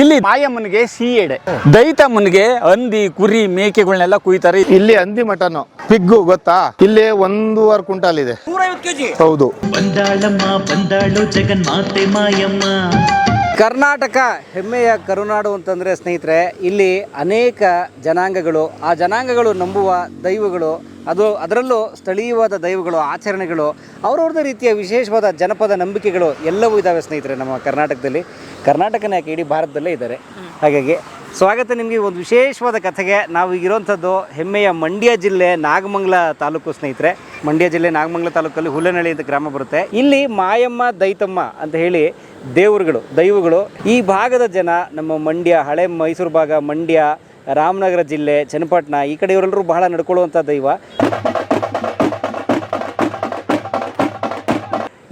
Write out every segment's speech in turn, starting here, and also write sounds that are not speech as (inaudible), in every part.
ಇಲ್ಲಿ ಮಾಯಮ್ಮನಿಗೆ ಎಡೆ. ದೈತಮ್ಮನಿಗೆ ಹಂದಿ ಕುರಿ ಮೇಕೆಗಳನ್ನೆಲ್ಲ ಕುಯ್ತಾರೆ. ಇಲ್ಲಿ ಹಂದಿ ಮಟನ್. ಪಿಗ್ಗು ಗೊತ್ತಾ? ಇಲ್ಲಿ ಒಂದೂವರೆ ಕ್ವಿಂಟಾಲ್ ಇದೆ. ಹೌದು. ಬಂದಾಳಮ್ಮ ಬಂದಾಳು ಜಗನ್ಮಾತೆ ಮಾಯಮ್ಮ. ಕರ್ನಾಟಕ ಹೆಮ್ಮೆಯ ಕರುನಾಡು ಅಂತಂದರೆ ಸ್ನೇಹಿತರೆ ಇಲ್ಲಿ ಅನೇಕ ಜನಾಂಗಗಳು ಆ ಜನಾಂಗಗಳು ನಂಬುವ ದೈವಗಳು ಅದು ಅದರಲ್ಲೂ ಸ್ಥಳೀಯವಾದ ದೈವಗಳು ಆಚರಣೆಗಳು ಅವ್ರವ್ರದ ರೀತಿಯ ವಿಶೇಷವಾದ ಜನಪದ ನಂಬಿಕೆಗಳು ಎಲ್ಲವೂ ಇದ್ದಾವೆ ಸ್ನೇಹಿತರೆ ನಮ್ಮ ಕರ್ನಾಟಕದಲ್ಲಿ. ಕರ್ನಾಟಕನೇ ಯಾಕೆ ಇಡೀ ಭಾರತದಲ್ಲೇ ಇದ್ದಾರೆ. ಹಾಗಾಗಿ ಸ್ವಾಗತ ನಿಮಗೆ ಒಂದು ವಿಶೇಷವಾದ ಕಥೆಗೆ. ನಾವು ಈಗ ಇರೋಂಥದ್ದು ಹೆಮ್ಮೆಯ ಮಂಡ್ಯ ಜಿಲ್ಲೆ ನಾಗಮಂಗಲ ತಾಲೂಕು ಸ್ನೇಹಿತರೆ. ಮಂಡ್ಯ ಜಿಲ್ಲೆ ನಾಗಮಂಗಲ ತಾಲೂಕಲ್ಲಿ ಹುಲ್ಲನಹಳ್ಳಿ ಅಂತ ಗ್ರಾಮ ಬರುತ್ತೆ. ಇಲ್ಲಿ ಮಾಯಮ್ಮ ದೈತಮ್ಮ ಅಂತ ಹೇಳಿ ದೇವರುಗಳು ದೈವಗಳು ಈ ಭಾಗದ ಜನ ನಮ್ಮ ಮಂಡ್ಯ ಹಳೆ ಮೈಸೂರು ಭಾಗ ಮಂಡ್ಯ ರಾಮನಗರ ಜಿಲ್ಲೆ ಚನ್ನಪಟ್ಟಣ ಈ ಕಡೆ ಇವರೆಲ್ಲರೂ ಬಹಳ ನಡ್ಕೊಳ್ಳುವಂಥ ದೈವ.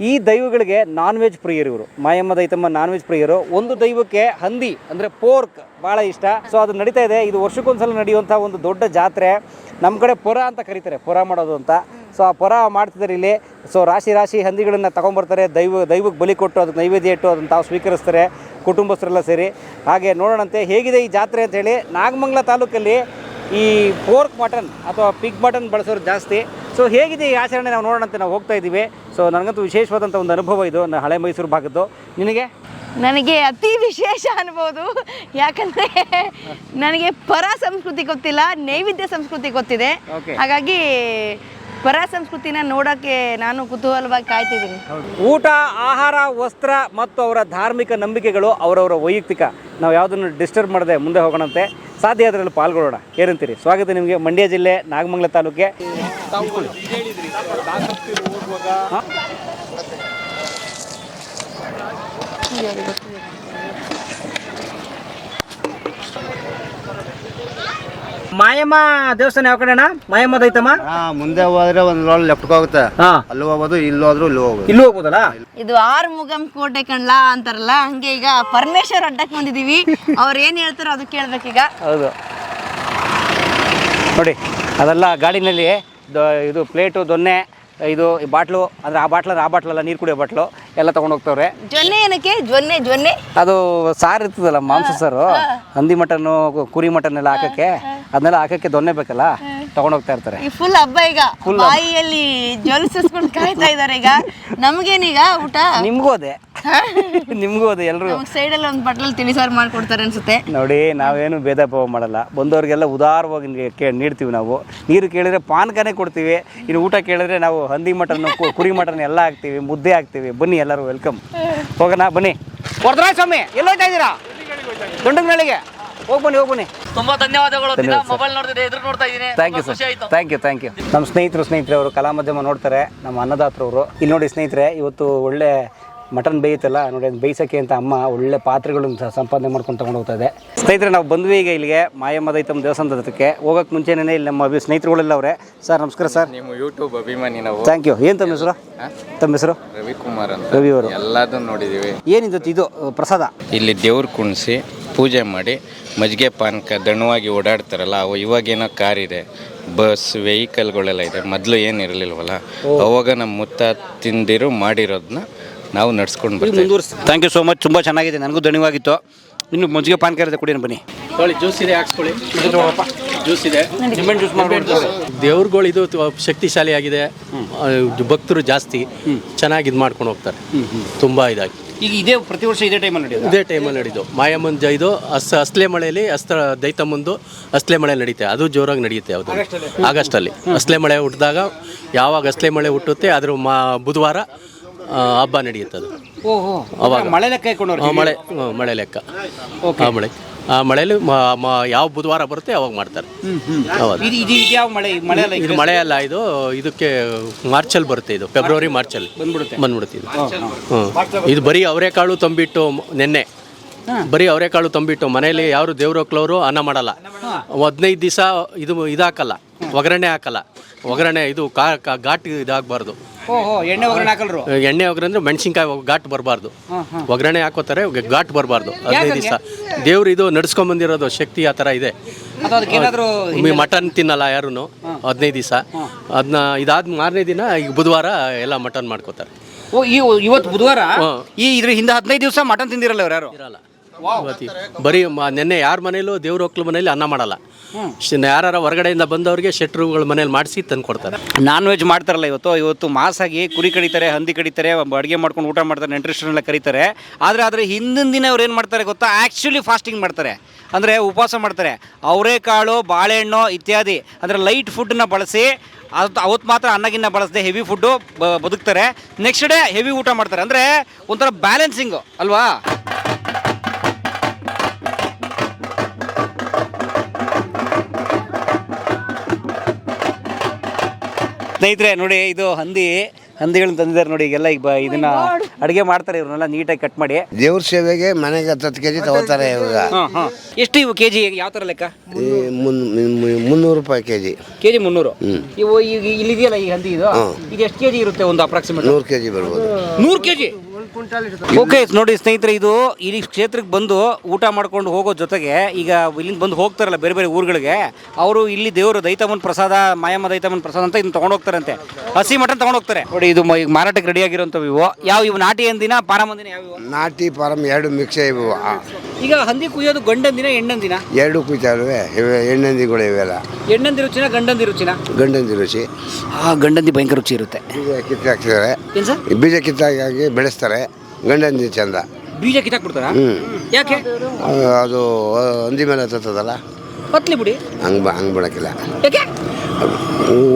ಈ ದೈವಗಳಿಗೆ ನಾನ್ ವೆಜ್ ಪ್ರಿಯರು ಇವರು. ಮಾಯಮ್ಮ ದೈತಮ್ಮ ನಾನ್ ವೆಜ್ ಪ್ರಿಯರು. ಒಂದು ದೈವಕ್ಕೆ ಹಂದಿ ಅಂದರೆ ಪೋರ್ಕ್ ಭಾಳ ಇಷ್ಟ. ಸೊ ಅದು ನಡೀತಾ ಇದೆ. ಇದು ವರ್ಷಕ್ಕೊಂದ್ಸಲ ನಡೆಯುವಂಥ ಒಂದು ದೊಡ್ಡ ಜಾತ್ರೆ. ನಮ್ಮ ಕಡೆ ಪೊರ ಅಂತ ಕರೀತಾರೆ. ಪೊರ ಮಾಡೋದು ಅಂತ. ಸೊ ಆ ಪೊರ ಮಾಡ್ತಿದ್ದಾರೆ ಇಲ್ಲಿ. ಸೊ ರಾಶಿ ರಾಶಿ ಹಂದಿಗಳನ್ನು ತಗೊಂಬರ್ತಾರೆ. ದೈವ, ದೈವಕ್ಕೆ ಬಲಿ ಕೊಟ್ಟು ಅದಕ್ಕೆ ನೈವೇದ್ಯ ಇಟ್ಟು ಅದನ್ನು ತಾವು ಸ್ವೀಕರಿಸ್ತಾರೆ. ಕುಟುಂಬಸ್ಥರೆಲ್ಲ ಸೇರಿ. ಹಾಗೆ ನೋಡೋಣಂತೆ. ಹೇಗಿದೆ ಈ ಜಾತ್ರೆ ಅಂತೇಳಿ ನಾಗಮಂಗಲ ತಾಲೂಕಲ್ಲಿ ಈ ಪೋರ್ಕ್ ಮಟನ್ ಅಥವಾ ಪಿಗ್ ಮಟನ್ ಬಳಸೋರು ಜಾಸ್ತಿ. ಸೊ ಹೇಗಿದೆ ಈ ಆಚರಣೆ ನಾವು ನೋಡೋಣಂತೆ ನಾವು ಹೋಗ್ತಾ ಇದ್ದೀವಿ. ಸೊ ನನಗಂತೂ ವಿಶೇಷವಾದಂಥ ಒಂದು ಅನುಭವ ಇದು ನನ್ನ ಹಳೆ ಮೈಸೂರು ಭಾಗದ್ದು. ನಿನಗೆ? ನನಗೆ ಅತಿ ವಿಶೇಷ ಅನ್ಬೋದು ಯಾಕಂದ್ರೆ ನನಗೆ ಪರ ಸಂಸ್ಕೃತಿ ಗೊತ್ತಿಲ್ಲ ನೈವೇದ್ಯ ಸಂಸ್ಕೃತಿ ಗೊತ್ತಿದೆ. ಹಾಗಾಗಿ ಪರ ಸಂಸ್ಕೃತಿನ ನೋಡೋಕ್ಕೆ ನಾನು ಕುತೂಹಲವಾಗಿ ಕಾಯ್ತಿದ್ದೀನಿ. ಊಟ ಆಹಾರ ವಸ್ತ್ರ ಮತ್ತು ಅವರ ಧಾರ್ಮಿಕ ನಂಬಿಕೆಗಳು ಅವರವರ ವೈಯಕ್ತಿಕ. ನಾವು ಯಾವುದನ್ನು ಡಿಸ್ಟರ್ಬ್ ಮಾಡದೆ ಮುಂದೆ ಹೋಗೋಣಂತೆ. ಸಾಧ್ಯ ಅದರಲ್ಲಿ ಪಾಲ್ಗೊಳ್ಳೋಣ. ಏನಂತೀರಿ? ಸ್ವಾಗತ ನಿಮಗೆ. ಮಂಡ್ಯ ಜಿಲ್ಲೆ ನಾಗಮಂಗಲ ತಾಲೂಕೆ. ಮಾಯಮ್ಮ ದೇವಸ್ಥಾನ ಯಾವ ಕಡೆ ಅಣ್ಣ ಮಾಯಮ್ಮ ದೈತಮ್ಮ? ಹಾ ಮುಂದೆ ಹೋದ್ರೆ ಒಂದ್ ರೋಡ್ ಲೆಫ್ಟ್ ಹೋಗುತ್ತೆ. ಹಾ. ಅಲ್ಲಿ ಹೋಗೋದು ಇಲ್ಲಿ ಹೋದ್ರು ಇಲ್ಲಿ ಹೋಗುದು. ಇಲ್ಲೂ ಹೋಗ್ಬೋದಲ್ಲ? ಇದು ಆರು ಮುಗಮ್ ಕೋಟೆ ಕಣ್ಲಾ ಅಂತಾರಲ್ಲ ಹಂಗೆ ಈಗ ಪರಮೇಶ್ವರ್ ಅಡ್ಡಕ್ ಬಂದಿದೀವಿ ಅವ್ರ ಏನ್ ಹೇಳ್ತಾರೋ ಅದು ಕೇಳ್ಬೇಕೀಗ. ಹೌದು. ನೋಡಿ ಅದೆಲ್ಲ ಗಾಡಿನಲ್ಲಿ ದ- ಇದು ಪ್ಲೇಟು ದೊನ್ನೆ ಇದು ಈ ಬಾಟ್ಲು ಅಂದರೆ ಆ ಬಾಟ್ಲ ಆ ಬಾಟ್ಲಲ್ಲ ನೀರು ಕುಡಿಯೋ ಬಾಟ್ಲು ಎಲ್ಲ ತಗೊಂಡು ಹೋಗ್ತವ್ರೆ. ಜೊನ್ನೆ ಏನಕ್ಕೆ? ಜೊನ್ನೆ ಜೊನ್ನೆ. ಅದು ಸಾರು ಇರ್ತದಲ್ಲ ಮಾಂಸ ಸಾರು ಹಂದಿ ಮಟನ್ ಕುರಿ ಮಟನ್ ಎಲ್ಲ ಹಾಕಕ್ಕೆ ಅದನ್ನೆಲ್ಲ ಹಾಕಕ್ಕೆ ದೊನ್ನೆ ಬೇಕಲ್ಲ? ತೊಗೊಂಡು ಹೋಗ್ತಾ ಇರ್ತಾರೆ. ಈ ಫುಲ್ ಹಬ್ಬ ಈಗ. ಬಾಯಿಯಲ್ಲಿ ಜೊಲಿಸಿಸ್ಕೊಂಡು ಕಾಯ್ತಾ ಇದಾರೆ ಈಗ. ನಮ್ಗೇನೀಗ ಊಟ? ನಿಮ್ಗೋದೆ ಅದೇ. ನಿಮ್ಗೂ ಅದೇ (laughs) ಎಲ್ಲರೂ ಸೈಡ್ ಅಲ್ಲಿ ಒಂದ್ ಬಟ್ಲಲ್ಲಿ ತಿಳಿಸಾರು ಮಾಡ್ಕೊಡ್ತಾರೆ ಅನ್ಸುತ್ತೆ. ನೋಡಿ ನಾವೇನು ಭೇದ ಭಾವ ಮಾಡಲ್ಲ. ಬಂದವರಿಗೆಲ್ಲ ಉದಾರವಾಗಿ ನಿಮ್ಗೆ ನೀಡ್ತೀವಿ ನಾವು. ನೀರು ಕೇಳಿದ್ರೆ ಪಾನಕನೇ ಕೊಡ್ತೀವಿ. ಇನ್ನು ಊಟ ಕೇಳಿದ್ರೆ ನಾವು ಹಂದಿ ಮಟನ್ ಕುರಿ ಮಟನ್ ಎಲ್ಲ ಹಾಕ್ತೀವಿ ಮುದ್ದೆ ಹಾಕ್ತೀವಿ. ಬನ್ನಿ ಎಲ್ಲರೂ ವೆಲ್ಕಮ್. ಹೋಗೋಣ ಬನ್ನಿ. ವರದರಾಜ ಸ್ವಾಮಿ? ಎಲ್ಲ ಹೋಗ್ತಾ ಇದ್ದೀರಾ? ದೊಡ್ಡಂಗಳಿಗೆ ಹೋಗಿ ಬನ್ನಿ ಹೋಗಿ ಬನ್ನಿ. ತುಂಬಾ ಧನ್ಯವಾದಗಳು ದಿನ ಧನ್ಯವಾದ ಸರ್. ಮೊಬೈಲ್ ನೋಡ್ತಿದ್ದೆ ಎದುರು ನೋಡ್ತಾ ಇದ್ದೀನಿ. ಥ್ಯಾಂಕ್ ಯು ತುಂಬಾ ಖುಷಿ ಸರ್ ಆಯ್ತು. ಥ್ಯಾಂಕ್ ಯು ಥ್ಯಾಂಕ್ ಯು ನಮ್ಮ ಸ್ನೇಹಿತರು ಸ್ನೇಹಿತರೆ ಅವರು ಕಲಾ ಮಾಧ್ಯಮ ನೋಡ್ತಾರೆ ನಮ್ಮ ಅನ್ನದಾತರವರು. ಇಲ್ಲಿ ನೋಡಿ ಸ್ನೇಹಿತರೆ ಇವತ್ತು ಒಳ್ಳೆ ಮಟನ್ ಬೇಯುತ್ತಲ್ಲ ನೋಡಿ ಅದು ಬೇಯಿಸೋಕ್ಕೆ ಅಂತ ಅಮ್ಮ ಒಳ್ಳೆ ಪಾತ್ರೆಗಳನ್ನು ಸಂಪಾದನೆ ಮಾಡ್ಕೊಂಡು ತಗೊಂಡು ಹೋಗ್ತಾ ಇದೆ. ಸ್ನೇಹಿತರೆ ನಾವು ಬಂದ್ವಿ ಈಗ ಇಲ್ಲಿಗೆ ಮಾಯಮ್ಮ ದೈತಮ್ಮ ದೇವಸ್ಥಾನದ ಹತ್ರಕ್ಕೆ. ಹೋಗೋಕೆ ಮುಂಚೆನೇ ಇಲ್ಲಿ ನಮ್ಮ ಸ್ನೇಹಿತರುಗಳೆಲ್ಲ ಅವರೇ. ಸರ್ ನಮಸ್ಕಾರ ಸರ್. ನಿಮ್ಮ ಯೂಟ್ಯೂಬ್ ಅಭಿಮಾನಿ ನಾವು. ಥ್ಯಾಂಕ್ ಯು ಏನು ತಮ್ಮ ಹೆಸರು? ತಮ್ಮ ಹೆಸರು? ರವಿಕುಮಾರ್ ಅಂತ. ರವಿ ಅವರು. ಎಲ್ಲದನ್ನು ನೋಡಿದ್ದೀವಿ ಏನಿದು ಇದು ಪ್ರಸಾದ? ಇಲ್ಲಿ ದೇವ್ರ ಕುಣಿಸಿ ಪೂಜೆ ಮಾಡಿ ಮಜ್ಜಿಗೆ ಪಾನಕ ದಣವಾಗಿ ಓಡಾಡ್ತಾರಲ್ಲ ಅವು ಇವಾಗೇನೋ ಕಾರ್ ಇದೆ ಬಸ್ ವೆಹಿಕಲ್ಗಳೆಲ್ಲ ಇದೆ. ಮೊದಲು ಏನು ಇರಲಿಲ್ವಲ್ಲ ಅವಾಗ ನಮ್ಮ ಮುತ್ತ ತಿಂದಿರೋ ಮಾಡಿರೋದನ್ನ ನಾವು ನಡ್ಸ್ಕೊಂಡು ಬರ್ತೀವಿ. ಮುಂದುವರಿಸಿ ಥ್ಯಾಂಕ್ ಯು ಸೋ ಮಚ್ ತುಂಬ ಚೆನ್ನಾಗಿದೆ. ನನಗೂ ದಣಿವಾಗಿತ್ತು. ಇನ್ನು ಮಜ್ಜಿಗೆ ಪಾನ್ ಕರೆದ ಕುಡಿಯೋಣ ಬನ್ನಿ. ತೊಗೊಳ್ಳಿ ಜ್ಯೂಸ್ ಇದೆ ಹಾಕ್ಸ್ಕೊಳ್ಳಿ. ಜ್ಯೂಸ್ ಇದೆ ಜ್ಯೂಸ್ ದೇವ್ರುಗಳು ಇದು ಶಕ್ತಿಶಾಲಿ ಶಕ್ತಿಶಾಲಿಯಾಗಿದೆ. ಭಕ್ತರು ಜಾಸ್ತಿ. ಚೆನ್ನಾಗಿ ಇದು ಮಾಡ್ಕೊಂಡು ಹೋಗ್ತಾರೆ. ತುಂಬಾ ಇದಾಗಿ. ಈಗ ಇದೇ ಪ್ರತಿ ವರ್ಷ ಇದೇ ಟೈಮಲ್ಲಿ ನಡೆಯೋದು? ಇದೇ ಟೈಮಲ್ಲಿ ನಡೆಯೋದು. ಮಾಯಮ್ಮನ ಇದು ಅಸ್ ಅಸ್ಲೆ ಮಳೆಯಲ್ಲಿ ಅಸ್ತ ದೈತಮ್ಮಂದು ಅಸ್ಲೆ ಮಳೆ ನಡೀತೆ. ಅದು ಜೋರಾಗಿ ನಡೆಯುತ್ತೆ ಯಾವುದು. ಆಗಸ್ಟಲ್ಲಿ. ಅಸ್ಲೆ ಮಳೆ ಹುಟ್ಟಿದಾಗ ಯಾವಾಗ ಅಸ್ಲೆ ಮಳೆ ಹುಟ್ಟುತ್ತೆ ಅದ್ರ ಮಾ ಬುಧವಾರ ಹಬ್ಬ ನಡೆಯುತ್ತೆ ಅದು ಓಹೋ ಅವಾಗ. ಮಳೆ ಲೆಕ್ಕ ಇಟ್ಕೊಂಡವ್ರು ಮಳೆ ಹ್ಮ್, ಮಳೆ ಲೆಕ್ಕ. ಆ ಮಳೆ. ಆ ಮಳೆಯಲ್ಲಿ ಮ- ಮ- ಯಾವ ಬುಧವಾರ ಬರುತ್ತೆ ಅವಾಗ ಮಾಡ್ತಾರೆ. ಹೌದು. ಇದು ಇದು ಯಾವ ಮಳೆ ಮಳೆ ಅಲ್ಲ ಇದು ಮಳೆ ಅಲ್ಲ ಇದು ಇದಕ್ಕೆ ಮಾರ್ಚಲ್ಲಿ ಬರುತ್ತೆ ಇದು ಫೆಬ್ರವರಿ ಮಾರ್ಚಲ್ಲಿ. ಬಂದ್ಬಿಡುತ್ತೆ. ಬಂದ್ಬಿಡುತ್ತೆ ಇದು. ಹ್ಮ್. ಇದು ಬರೀ ಅವರೆಕಾಳು ತಂಬಿಟ್ಟು ಮ- ನೆನ್ನೆ. ಬರೀ ಅವರೆಕಾಳು ತಂಬಿಟ್ಟು ಮನೆಯಲ್ಲಿ ಯಾರು ದೇವ್ರ ಹೋಗ್ಲವರು ಅನ್ನ ಮಾಡಲ್ಲ. ಹದಿನೈದು ದಿವಸ ಇದು ಇದಾಕಲ್ಲ ಒಗ್ಗರಣೆ ಹಾಕಲ್ಲ. ಒಗ್ಗರಣೆ ಇದು ಕಾ ಕಾ- ಘಾಟ್ ಇದಾಗಬಾರ್ದು. ಓಹೋ ಎಣ್ಣೆ ಒಗ್ಗರಣೆ ಹಾಕಲ್ರು? ಎಣ್ಣೆ ಒಗ್ಗರಣೆ ಅಂದ್ರೆ ಮೆಣಸಿನ್ಕಾಯಿ ಘಾಟ್ ಬರಬಾರ್ದು. ಒಗ್ಗರಣೆ ಹಾಕೋತಾರೆ ಘಾಟ್ ಬರಬಾರ್ದು ಹದಿನೈದು ದಿವಸ. ದೇವ್ರು ಇದು ನಡ್ಸ್ಕೊಂಡ್ ಬಂದಿರೋದು ಶಕ್ತಿ ಆ ಥರ ಇದೆ. ಅಥವಾ ಅದಕ್ಕೆ ಏನಾದರೂ ಮಟನ್ ತಿನ್ನಲ್ಲ ಯಾರು ಹದಿನೈದು ದಿವಸ. ಅದನ್ನ ಇದಾದ ಮಾರನೇ ದಿನ ಈಗ ಬುಧವಾರ ಎಲ್ಲ ಮಟನ್ ಮಾಡ್ಕೋತಾರೆ. ಓ ಈ ಇವತ್ತು ಬುಧವಾರ? ಈ ಇದ್ರ ಹಿಂದೆ ಹದಿನೈದು ದಿವಸ ಮಟನ್ ತಿಂದಿರಲ್ಲ ಅವ್ರು ಯಾರು? ಇರಲ್ಲ ಇವತ್ತಿ. ಬರೀ ಮ- ನೆನ್ನೆ ಯಾರ ಮನೇಲೂ ದೇವ್ರ ಒಕ್ಕಲ ಮನೇಲಿ ಅನ್ನ ಮಾಡಲ್ಲ. ಯಾರು ಹೊರಗಡೆಯಿಂದ ಬಂದವ್ರಿಗೆ ಶೆಟ್ರುಗಳ ಮನೇಲಿ ಮಾಡಿಸಿ ತಂದು ಕೊಡ್ತಾರೆ. ನಾನ್ ವೆಜ್ ಮಾಡ್ತಾರಲ್ಲ ಇವತ್ತು. ಇವತ್ತು ಮಾಸಾಗಿ ಕುರಿ ಕಡಿತಾರೆ ಹಂದಿ ಕಡಿತಾರೆ ಅಡುಗೆ ಮಾಡ್ಕೊಂಡು ಊಟ ಮಾಡ್ತಾರೆ ನೆಂಟ್ರಿಸ್ಟ್ರನ್ನೆಲ್ಲ ಕರೀತಾರೆ. ಆದರೆ ಆದರೆ ಹಿಂದಿನ ದಿನ ಅವ್ರು ಏನು ಮಾಡ್ತಾರೆ ಗೊತ್ತಾ? ಆ್ಯಕ್ಚುಲಿ ಫಾಸ್ಟಿಂಗ್ ಮಾಡ್ತಾರೆ. ಅಂದರೆ ಉಪವಾಸ ಮಾಡ್ತಾರೆ. ಅವರೇಕಾಳು ಬಾಳೆಹಣ್ಣು ಇತ್ಯಾದಿ. ಅಂದರೆ ಲೈಟ್ ಫುಡ್ಡನ್ನ ಬಳಸಿ ಅದು ಅವತ್ತು ಮಾತ್ರ ಅನ್ನಗಿನ್ನ ಬಳಸದೆ ಹೆವಿ ಫುಡ್ಡು ಬದುಕ್ತಾರೆ. ನೆಕ್ಸ್ಟ್ ಡೇ ಹೆವಿ ಊಟ ಮಾಡ್ತಾರೆ. ಅಂದರೆ ಒಂಥರ ಬ್ಯಾಲೆನ್ಸಿಂಗು ಅಲ್ವಾ? ಸ್ನೇಹಿತರೆ ನೋಡಿ ಇದು ಹಂದಿ ಹಂದಿಗಳನ್ನ ತಂದಿದ್ದಾರೆ ನೋಡಿ ಈಗೆಲ್ಲ ಈಗ ಬ- ಇದನ್ನ ಅಡಿಗೆ ಮಾಡ್ತಾರೆ ಇವ್ರನ್ನೆಲ್ಲ ನೀಟಾಗಿ ಕಟ್ ಮಾಡಿ. ದೇವ್ರ ಸೇವೆಗೆ ಮನೆಗೆ ಹತ್ತತ್ತು ಕೆ ಜಿ ತಗೋತಾರೆ ಇವಾಗ. ಹಾಂ ಹಾಂ. ಎಷ್ಟು ಇವು ಕೆ ಜಿ ಯಾವ ಥರ ಲೆಕ್ಕ? ಈ ಮುನ್- ಮುನ್- ಮುನ್ನೂರು ರೂಪಾಯಿ ಕೆ ಜಿ ಕೆ ಜಿ ಮುನ್ನೂರು ಇವು ಈಗ ಇಲ್ಲಿದೆಯಲ್ಲ ಈ ಹಂದಿ ಇದು? ಇದು ಎಷ್ಟು ಕೆ ಜಿ ಇರುತ್ತೆ ಒಂದು ಅಪ್ರಾಕ್ಸಿಮೇಟ್ ನೂರು ಕೆ ಜಿ ಬರ್ಬೋದು. ನೂರು ಕೆ ಜಿ ಓಕೆ ನೋಡಿ ಸ್ನೇಹಿತರೆ ಇದು ಇಲ್ಲಿ ಕ್ಷೇತ್ರಕ್ಕೆ ಬಂದು ಊಟ ಮಾಡ್ಕೊಂಡು ಹೋಗೋ ಜೊತೆಗೆ ಈಗ ಇಲ್ಲಿಂದ ಬಂದು ಹೋಗ್ತಾರಲ್ಲ ಬೇರೆ ಬೇರೆ ಊರುಗಳಿಗೆ ಅವರು ಇಲ್ಲಿ ದೇವರು ದೈತಮನ್ ಪ್ರಸಾದ ಮಾಯಮ್ಮ ದೈತಮ್ಮನ ಪ್ರಸಾದ ಅಂತ ಇದನ್ನ ತಗೊಂಡು ಹೋಗ್ತಾರಂತೆ. ಹಸಿ ಮಟನ್ ತಗೊಂಡು ಹೋಗ್ತಾರೆ. ನೋಡಿ ಇದು ಮ- ಈಗ ಮಾರಾಟಕ್ಕೆ ರೆಡಿ ಆಗಿರುವಂತ ಇವು. ಯಾವ ಇವು? ನಾಟಿ ಹಂದಿನ ಪಾರಮಂದಿನ ಯಾವ ಇವು? ನಾಟಿ ಪಾರಮ್ ಎರಡು ಮಿಕ್ಸ್ ಇವು. ಈಗ ಹಂದಿ ಕುಯ್ಯೋದು ಗಂಡಂದಿನ ಹೆಣ್ಣಂದಿನ ಎರಡು ಕುಯ್ತಾರೆ ಇವೆ ಹೆಣ್ಣಂದಿಗಳು ಇವೆಲ್ಲ. ಹೆಣ್ಣಂದಿ ರುಚಿನ ಗಂಡಂದಿ ರುಚಿನ? ಗಂಡಂದಿ ರುಚಿ. ಆ ಗಂಡಂದಿ ಭಯಂಕರ ರುಚಿ ಇರುತ್ತೆ. ಬೀಜ ಕಿತ್ತಾಕ್ತಾರೆ. ಏನ್ ಸರ್? ಈ ಬೀಜ ಕಿತ್ತಾಗಿ ಬೆಳೆಸ್ತಾರೆ. ಗಂಡಂದಿ ಚಂದ. ಬೀಜ ಕಿತ್ತಾಕ್ಬಿಡ್ತಾರ? ಯಾಕೆ? ಅದು ಹಂದಿ ಮೇಲೆ ಹತ್ತದಲ್ಲ ಪತ್ಲಿ ಬಿಡಿ. ಹಂಗೆ ಬ ಹಂಗೆ ಬಿಡೋಕ್ಕಿಲ್ಲ ಯಾಕೆ?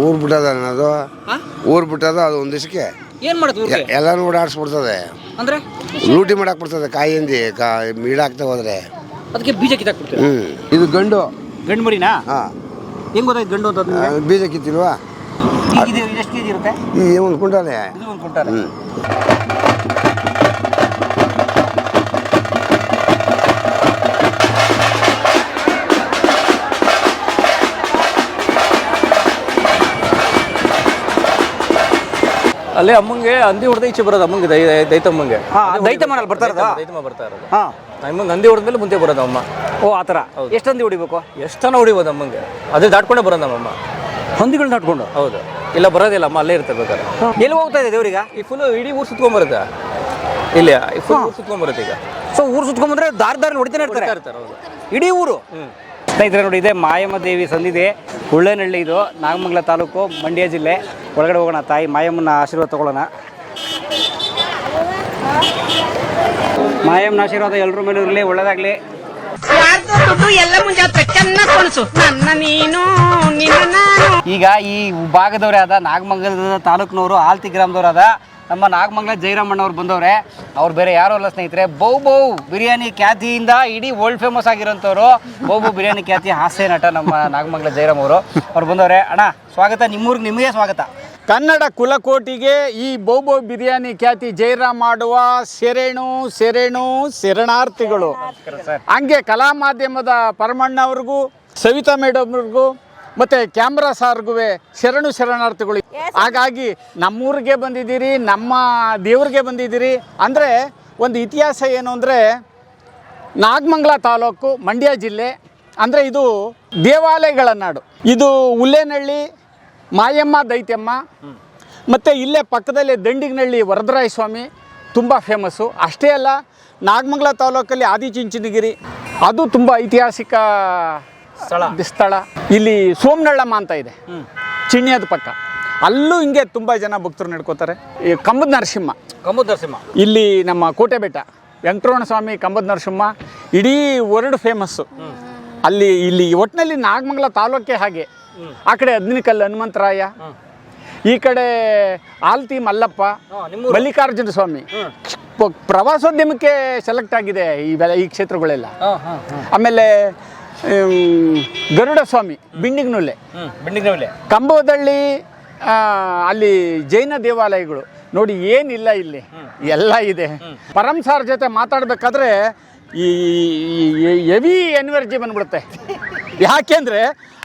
ಊರು ಬಿಟ್ಟದ ಅನ್ನೋದು ಊರ್ ಊರು ಬಿಟ್ಟದ ಅದು ಒಂದು ದಿವಸಕ್ಕೆ. ಏನ್ ಮಾಡುತ್ತೆ ಊರಿಗೆ? ಎಲ್ಲನೂ ಓಡಾಡಿಸ್ಬಿಡ್ತದೆ. ಅಂದ್ರೆ? ಲೂಟಿ ಮಾಡಕ್ಕೆ ಬಿಡ್ತದೆ ಕಾಯಿ ಹಂದಿ ಕಾ ಈಡಾಗ್ತಾ ಹೋದ್ರೆ. ಅದಕ್ಕೆ ಬೀಜ ಕಿತ್ತಾಕ್ಬಿಡ್ತೀರ? ಹ್ಞೂ ಇದು ಗಂಡು. ಗಂಡು ಮರಿನಾ? ಹಾಂ. ಹೆಂಗ್ ಗೊತ್ತಾಯ್ತು ಗಂಡು ಅಂತ? ಬೀಜ ಕಿತ್ತಿಲ್ವಾ? ಇದು ಎಷ್ಟು ಕೆಜಿ ಇರುತ್ತೆ? ಈ ಒಂದು ಕುಂಟಾಲೆ ಇದು ಒಂದು ಕುಂಟಾಲ ಅಲ್ಲೇ ಅಮ್ಮಂಗೆ ಹಂದಿ ಹೊಡೆದ ಈಚೆ ಬರೋದು ಅಮ್ಮಂಗೆ ದೈ ದೈತಮ್ಮಂಗೆ. ದೈತಮ್ಮನಲ್ಲಿ ಬರ್ತಾ ಇರೋದು? ದೈತಮ್ಮ ಬರ್ತಾ ಇರೋದು. ಹಾಂ. ಅಮ್ಮಂಗೆ ಹೊಡೆದ ಮೇಲೆ ಮುಂದೆ ಬರೋದು ಅಮ್ಮ. ಓ ಆ ಥರ. ಎಷ್ಟು ಹಂದಿ ಹೊಡಿಬೇಕು? ಎಷ್ಟನ ಹೊಡಿಬೋದು ಅಮ್ಮಂಗೆ? ಅದೇ ದಾಟ್ಕೊಂಡೇ ಬರೋದು ನಮ್ಮಮ್ಮ ಹಂದಿಗಳನ್ನ ನಾಟ್ಕೊಂಡು ಹೌದು. ಇಲ್ಲ ಬರೋದಿಲ್ಲ ಅಮ್ಮ ಅಲ್ಲೇ ಇರ್ತಾರೆ ಬೇಕಾದ್ರೆ ಎಲ್ಲಿ ಹೋಗ್ತಾ ಇದೆ ದೇವ್ರಿಗೆ? ಈ ಫುಲ್ ಇಡೀ ಊರು ಸುತ್ಕೊಂಬರುತ್ತೆ ಇಲ್ಲ ಈ ಫುಲ್ ಊರು ಸುತ್ಕೊಂಬರುತ್ತೆ ಈಗ. ಸೊ ಊರು ಸುತ್ಕೊಂಡ್ಬಂದ್ರೆ ದಾರಿ ದಾರಿ ಹೊಡಿತಾನೆ ಇರ್ತಾರೆ? ಇಡೀ ಊರು? ಸ್ನೇಹಿತರೆ ನೋಡಿ ಇದೆ ಮಾಯಮ್ಮ ದೇವಿ ಸಂದಿದೆ. ಉಳ್ಳೇನಹಳ್ಳಿ ಇದು ನಾಗಮಂಗಲ ತಾಲೂಕು ಮಂಡ್ಯ ಜಿಲ್ಲೆ. ಒಳಗಡೆ ಹೋಗೋಣ ತಾಯಿ ಮಾಯಮ್ಮನ ಆಶೀರ್ವಾದ ತಗೊಳ್ಳೋಣ. ಮಾಯಮ್ಮನ ಆಶೀರ್ವಾದ ಎಲ್ಲರೂ ಮೇಲೆ ಇರಲಿ ಒಳ್ಳೇದಾಗ್ಲಿ. ಈಗ ಈ ಭಾಗದವರೇ ಆದ ನಾಗಮಂಗಲದ ತಾಲೂಕಿನವರು ಆಲ್ತಿ ಗ್ರಾಮದವರಾದ ನಮ್ಮ ನಾಗಮಂಗಲ ಜಯರಾಮಣ್ಣವ್ರು ಬಂದವ್ರೆ ಅವ್ರು ಬೇರೆ ಯಾರು ಅಲ್ಲ ಸ್ನೇಹಿತರೆ ಬೌ ಬೌ ಬಿರಿಯಾನಿ ಖ್ಯಾತಿಯಿಂದ ಇಡೀ ವರ್ಲ್ಡ್ ಫೇಮಸ್ ಆಗಿರೋಂಥವ್ರು. ಬೌ ಬೌ ಬಿರಿಯಾನಿ ಖ್ಯಾತಿ ಹಾಸ್ಯ ನಟ ನಮ್ಮ ನಾಗಮಂಗಲ ಜೈರಾಮ್ ಅವರು ಅವ್ರು ಬಂದವ್ರೆ ಅಣ್ಣ ಸ್ವಾಗತ ನಿಮ್ಮೂರಿಗೆ ನಿಮಗೆ ಸ್ವಾಗತ. ಕನ್ನಡ ಕುಲಕೋಟಿಗೆ ಈ ಬೋಬೋ ಬಿರಿಯಾನಿ ಖ್ಯಾತಿ ಜೈರಾಮ್ ಮಾಡುವ ಸೆರೆಣು ಸೆರೆಣು ಶರಣಾರ್ಥಿಗಳು. ಹಂಗೆ ಕಲಾ ಮಾಧ್ಯಮದ ಪರಮಣ್ಣವ್ರಿಗೂ ಸವಿತಾ ಮೇಡಮ್ರಿಗೂ ಅವ್ರಿಗೂ ಮತ್ತೆ ಕ್ಯಾಮ್ರಾ ಸಾರ್ಗುವೆ ಶರಣು ಶರಣಾರ್ಥಿಗಳು. ಹಾಗಾಗಿ ನಮ್ಮೂರಿಗೆ ಬಂದಿದ್ದೀರಿ ನಮ್ಮ ದೇವ್ರಿಗೆ ಬಂದಿದ್ದೀರಿ. ಅಂದರೆ ಒಂದು ಇತಿಹಾಸ ಏನು ಅಂದರೆ ನಾಗಮಂಗಲ ತಾಲೂಕು ಮಂಡ್ಯ ಜಿಲ್ಲೆ. ಅಂದರೆ ಇದು ದೇವಾಲಯಗಳ ನಾಡು. ಇದು ಉಲ್ಲೇನಹಳ್ಳಿ ಮಾಯಮ್ಮ ದೈತ್ಯಮ್ಮ. ಮತ್ತು ಇಲ್ಲೇ ಪಕ್ಕದಲ್ಲೇ ದಂಡಿಗನಹಳ್ಳಿ ವರದರಾಯ ಸ್ವಾಮಿ ತುಂಬ ಫೇಮಸ್ಸು ಅಷ್ಟೇ ಅಲ್ಲ ನಾಗಮಂಗಲ ತಾಲೂಕಲ್ಲಿ ಆದಿಚುಂಚನಗಿರಿ. ಅದು ತುಂಬ ಐತಿಹಾಸಿಕ ಸ್ಥಳ. ಸ್ಥಳ. ಇಲ್ಲಿ ಸೋಮನಳ್ಳಮ್ಮ ಅಂತ ಇದೆ. ಚಿಣ್ಯದ ಪಕ್ಕ. ಅಲ್ಲೂ ಹಿಂಗೆ ತುಂಬ ಜನ ಭಕ್ತರು ನಡ್ಕೋತಾರೆ. ಈ ಕಂಬದ ನರಸಿಂಹ. ಕಂಬದ ನರಸಿಂಹ. ಇಲ್ಲಿ ನಮ್ಮ ಕೋಟೆ ಬೆಟ್ಟ. ವೆಂಕಟರಮಣ ಸ್ವಾಮಿ ಕಂಬದ ನರಸಿಂಹ. ಇಡೀ ವರ್ಲ್ಡ್ ಫೇಮಸ್ಸು ಅಲ್ಲಿ ಇಲ್ಲಿ ಒಟ್ಟಿನಲ್ಲಿ ನಾಗಮಂಗಲ ತಾಲೂಕೆ ಹಾಗೆ. ಆ ಕಡೆ ಹದಿನಕಲ್ಲು ಹನುಮಂತರಾಯ. ಈ ಕಡೆ ಆಲ್ತಿ ಮಲ್ಲಪ್ಪ. ಮಲ್ಲಿಕಾರ್ಜುನ ಸ್ವಾಮಿ. ಪ್ರವಾಸೋದ್ಯಮಕ್ಕೆ ಸೆಲೆಕ್ಟ್ ಆಗಿದೆ ಈ ಈ ಕ್ಷೇತ್ರಗಳೆಲ್ಲ. ಆಮೇಲೆ ಆಮ್, ಗರುಡ ಸ್ವಾಮಿ ಬಿಂಡಿಗ್ನೂಲೆ ಬಿಂಡಿಗ್ನೂಲೆ ಕಂಬದಳ್ಳಿ ಅಲ್ಲಿ ಜೈನ ದೇವಾಲಯಗಳು. ನೋಡಿ ಏನಿಲ್ಲ ಇಲ್ಲಿ. ಎಲ್ಲ ಇದೆ. ಪರಮ್ಸಾರ್ ಜೊತೆ ಮಾತಾಡಬೇಕಾದ್ರೆ ಈ ಹೆವಿ ಎನರ್ಜಿ ಬಂದ್ಬಿಡುತ್ತೆ ಯಾಕೆಂದ್ರೆ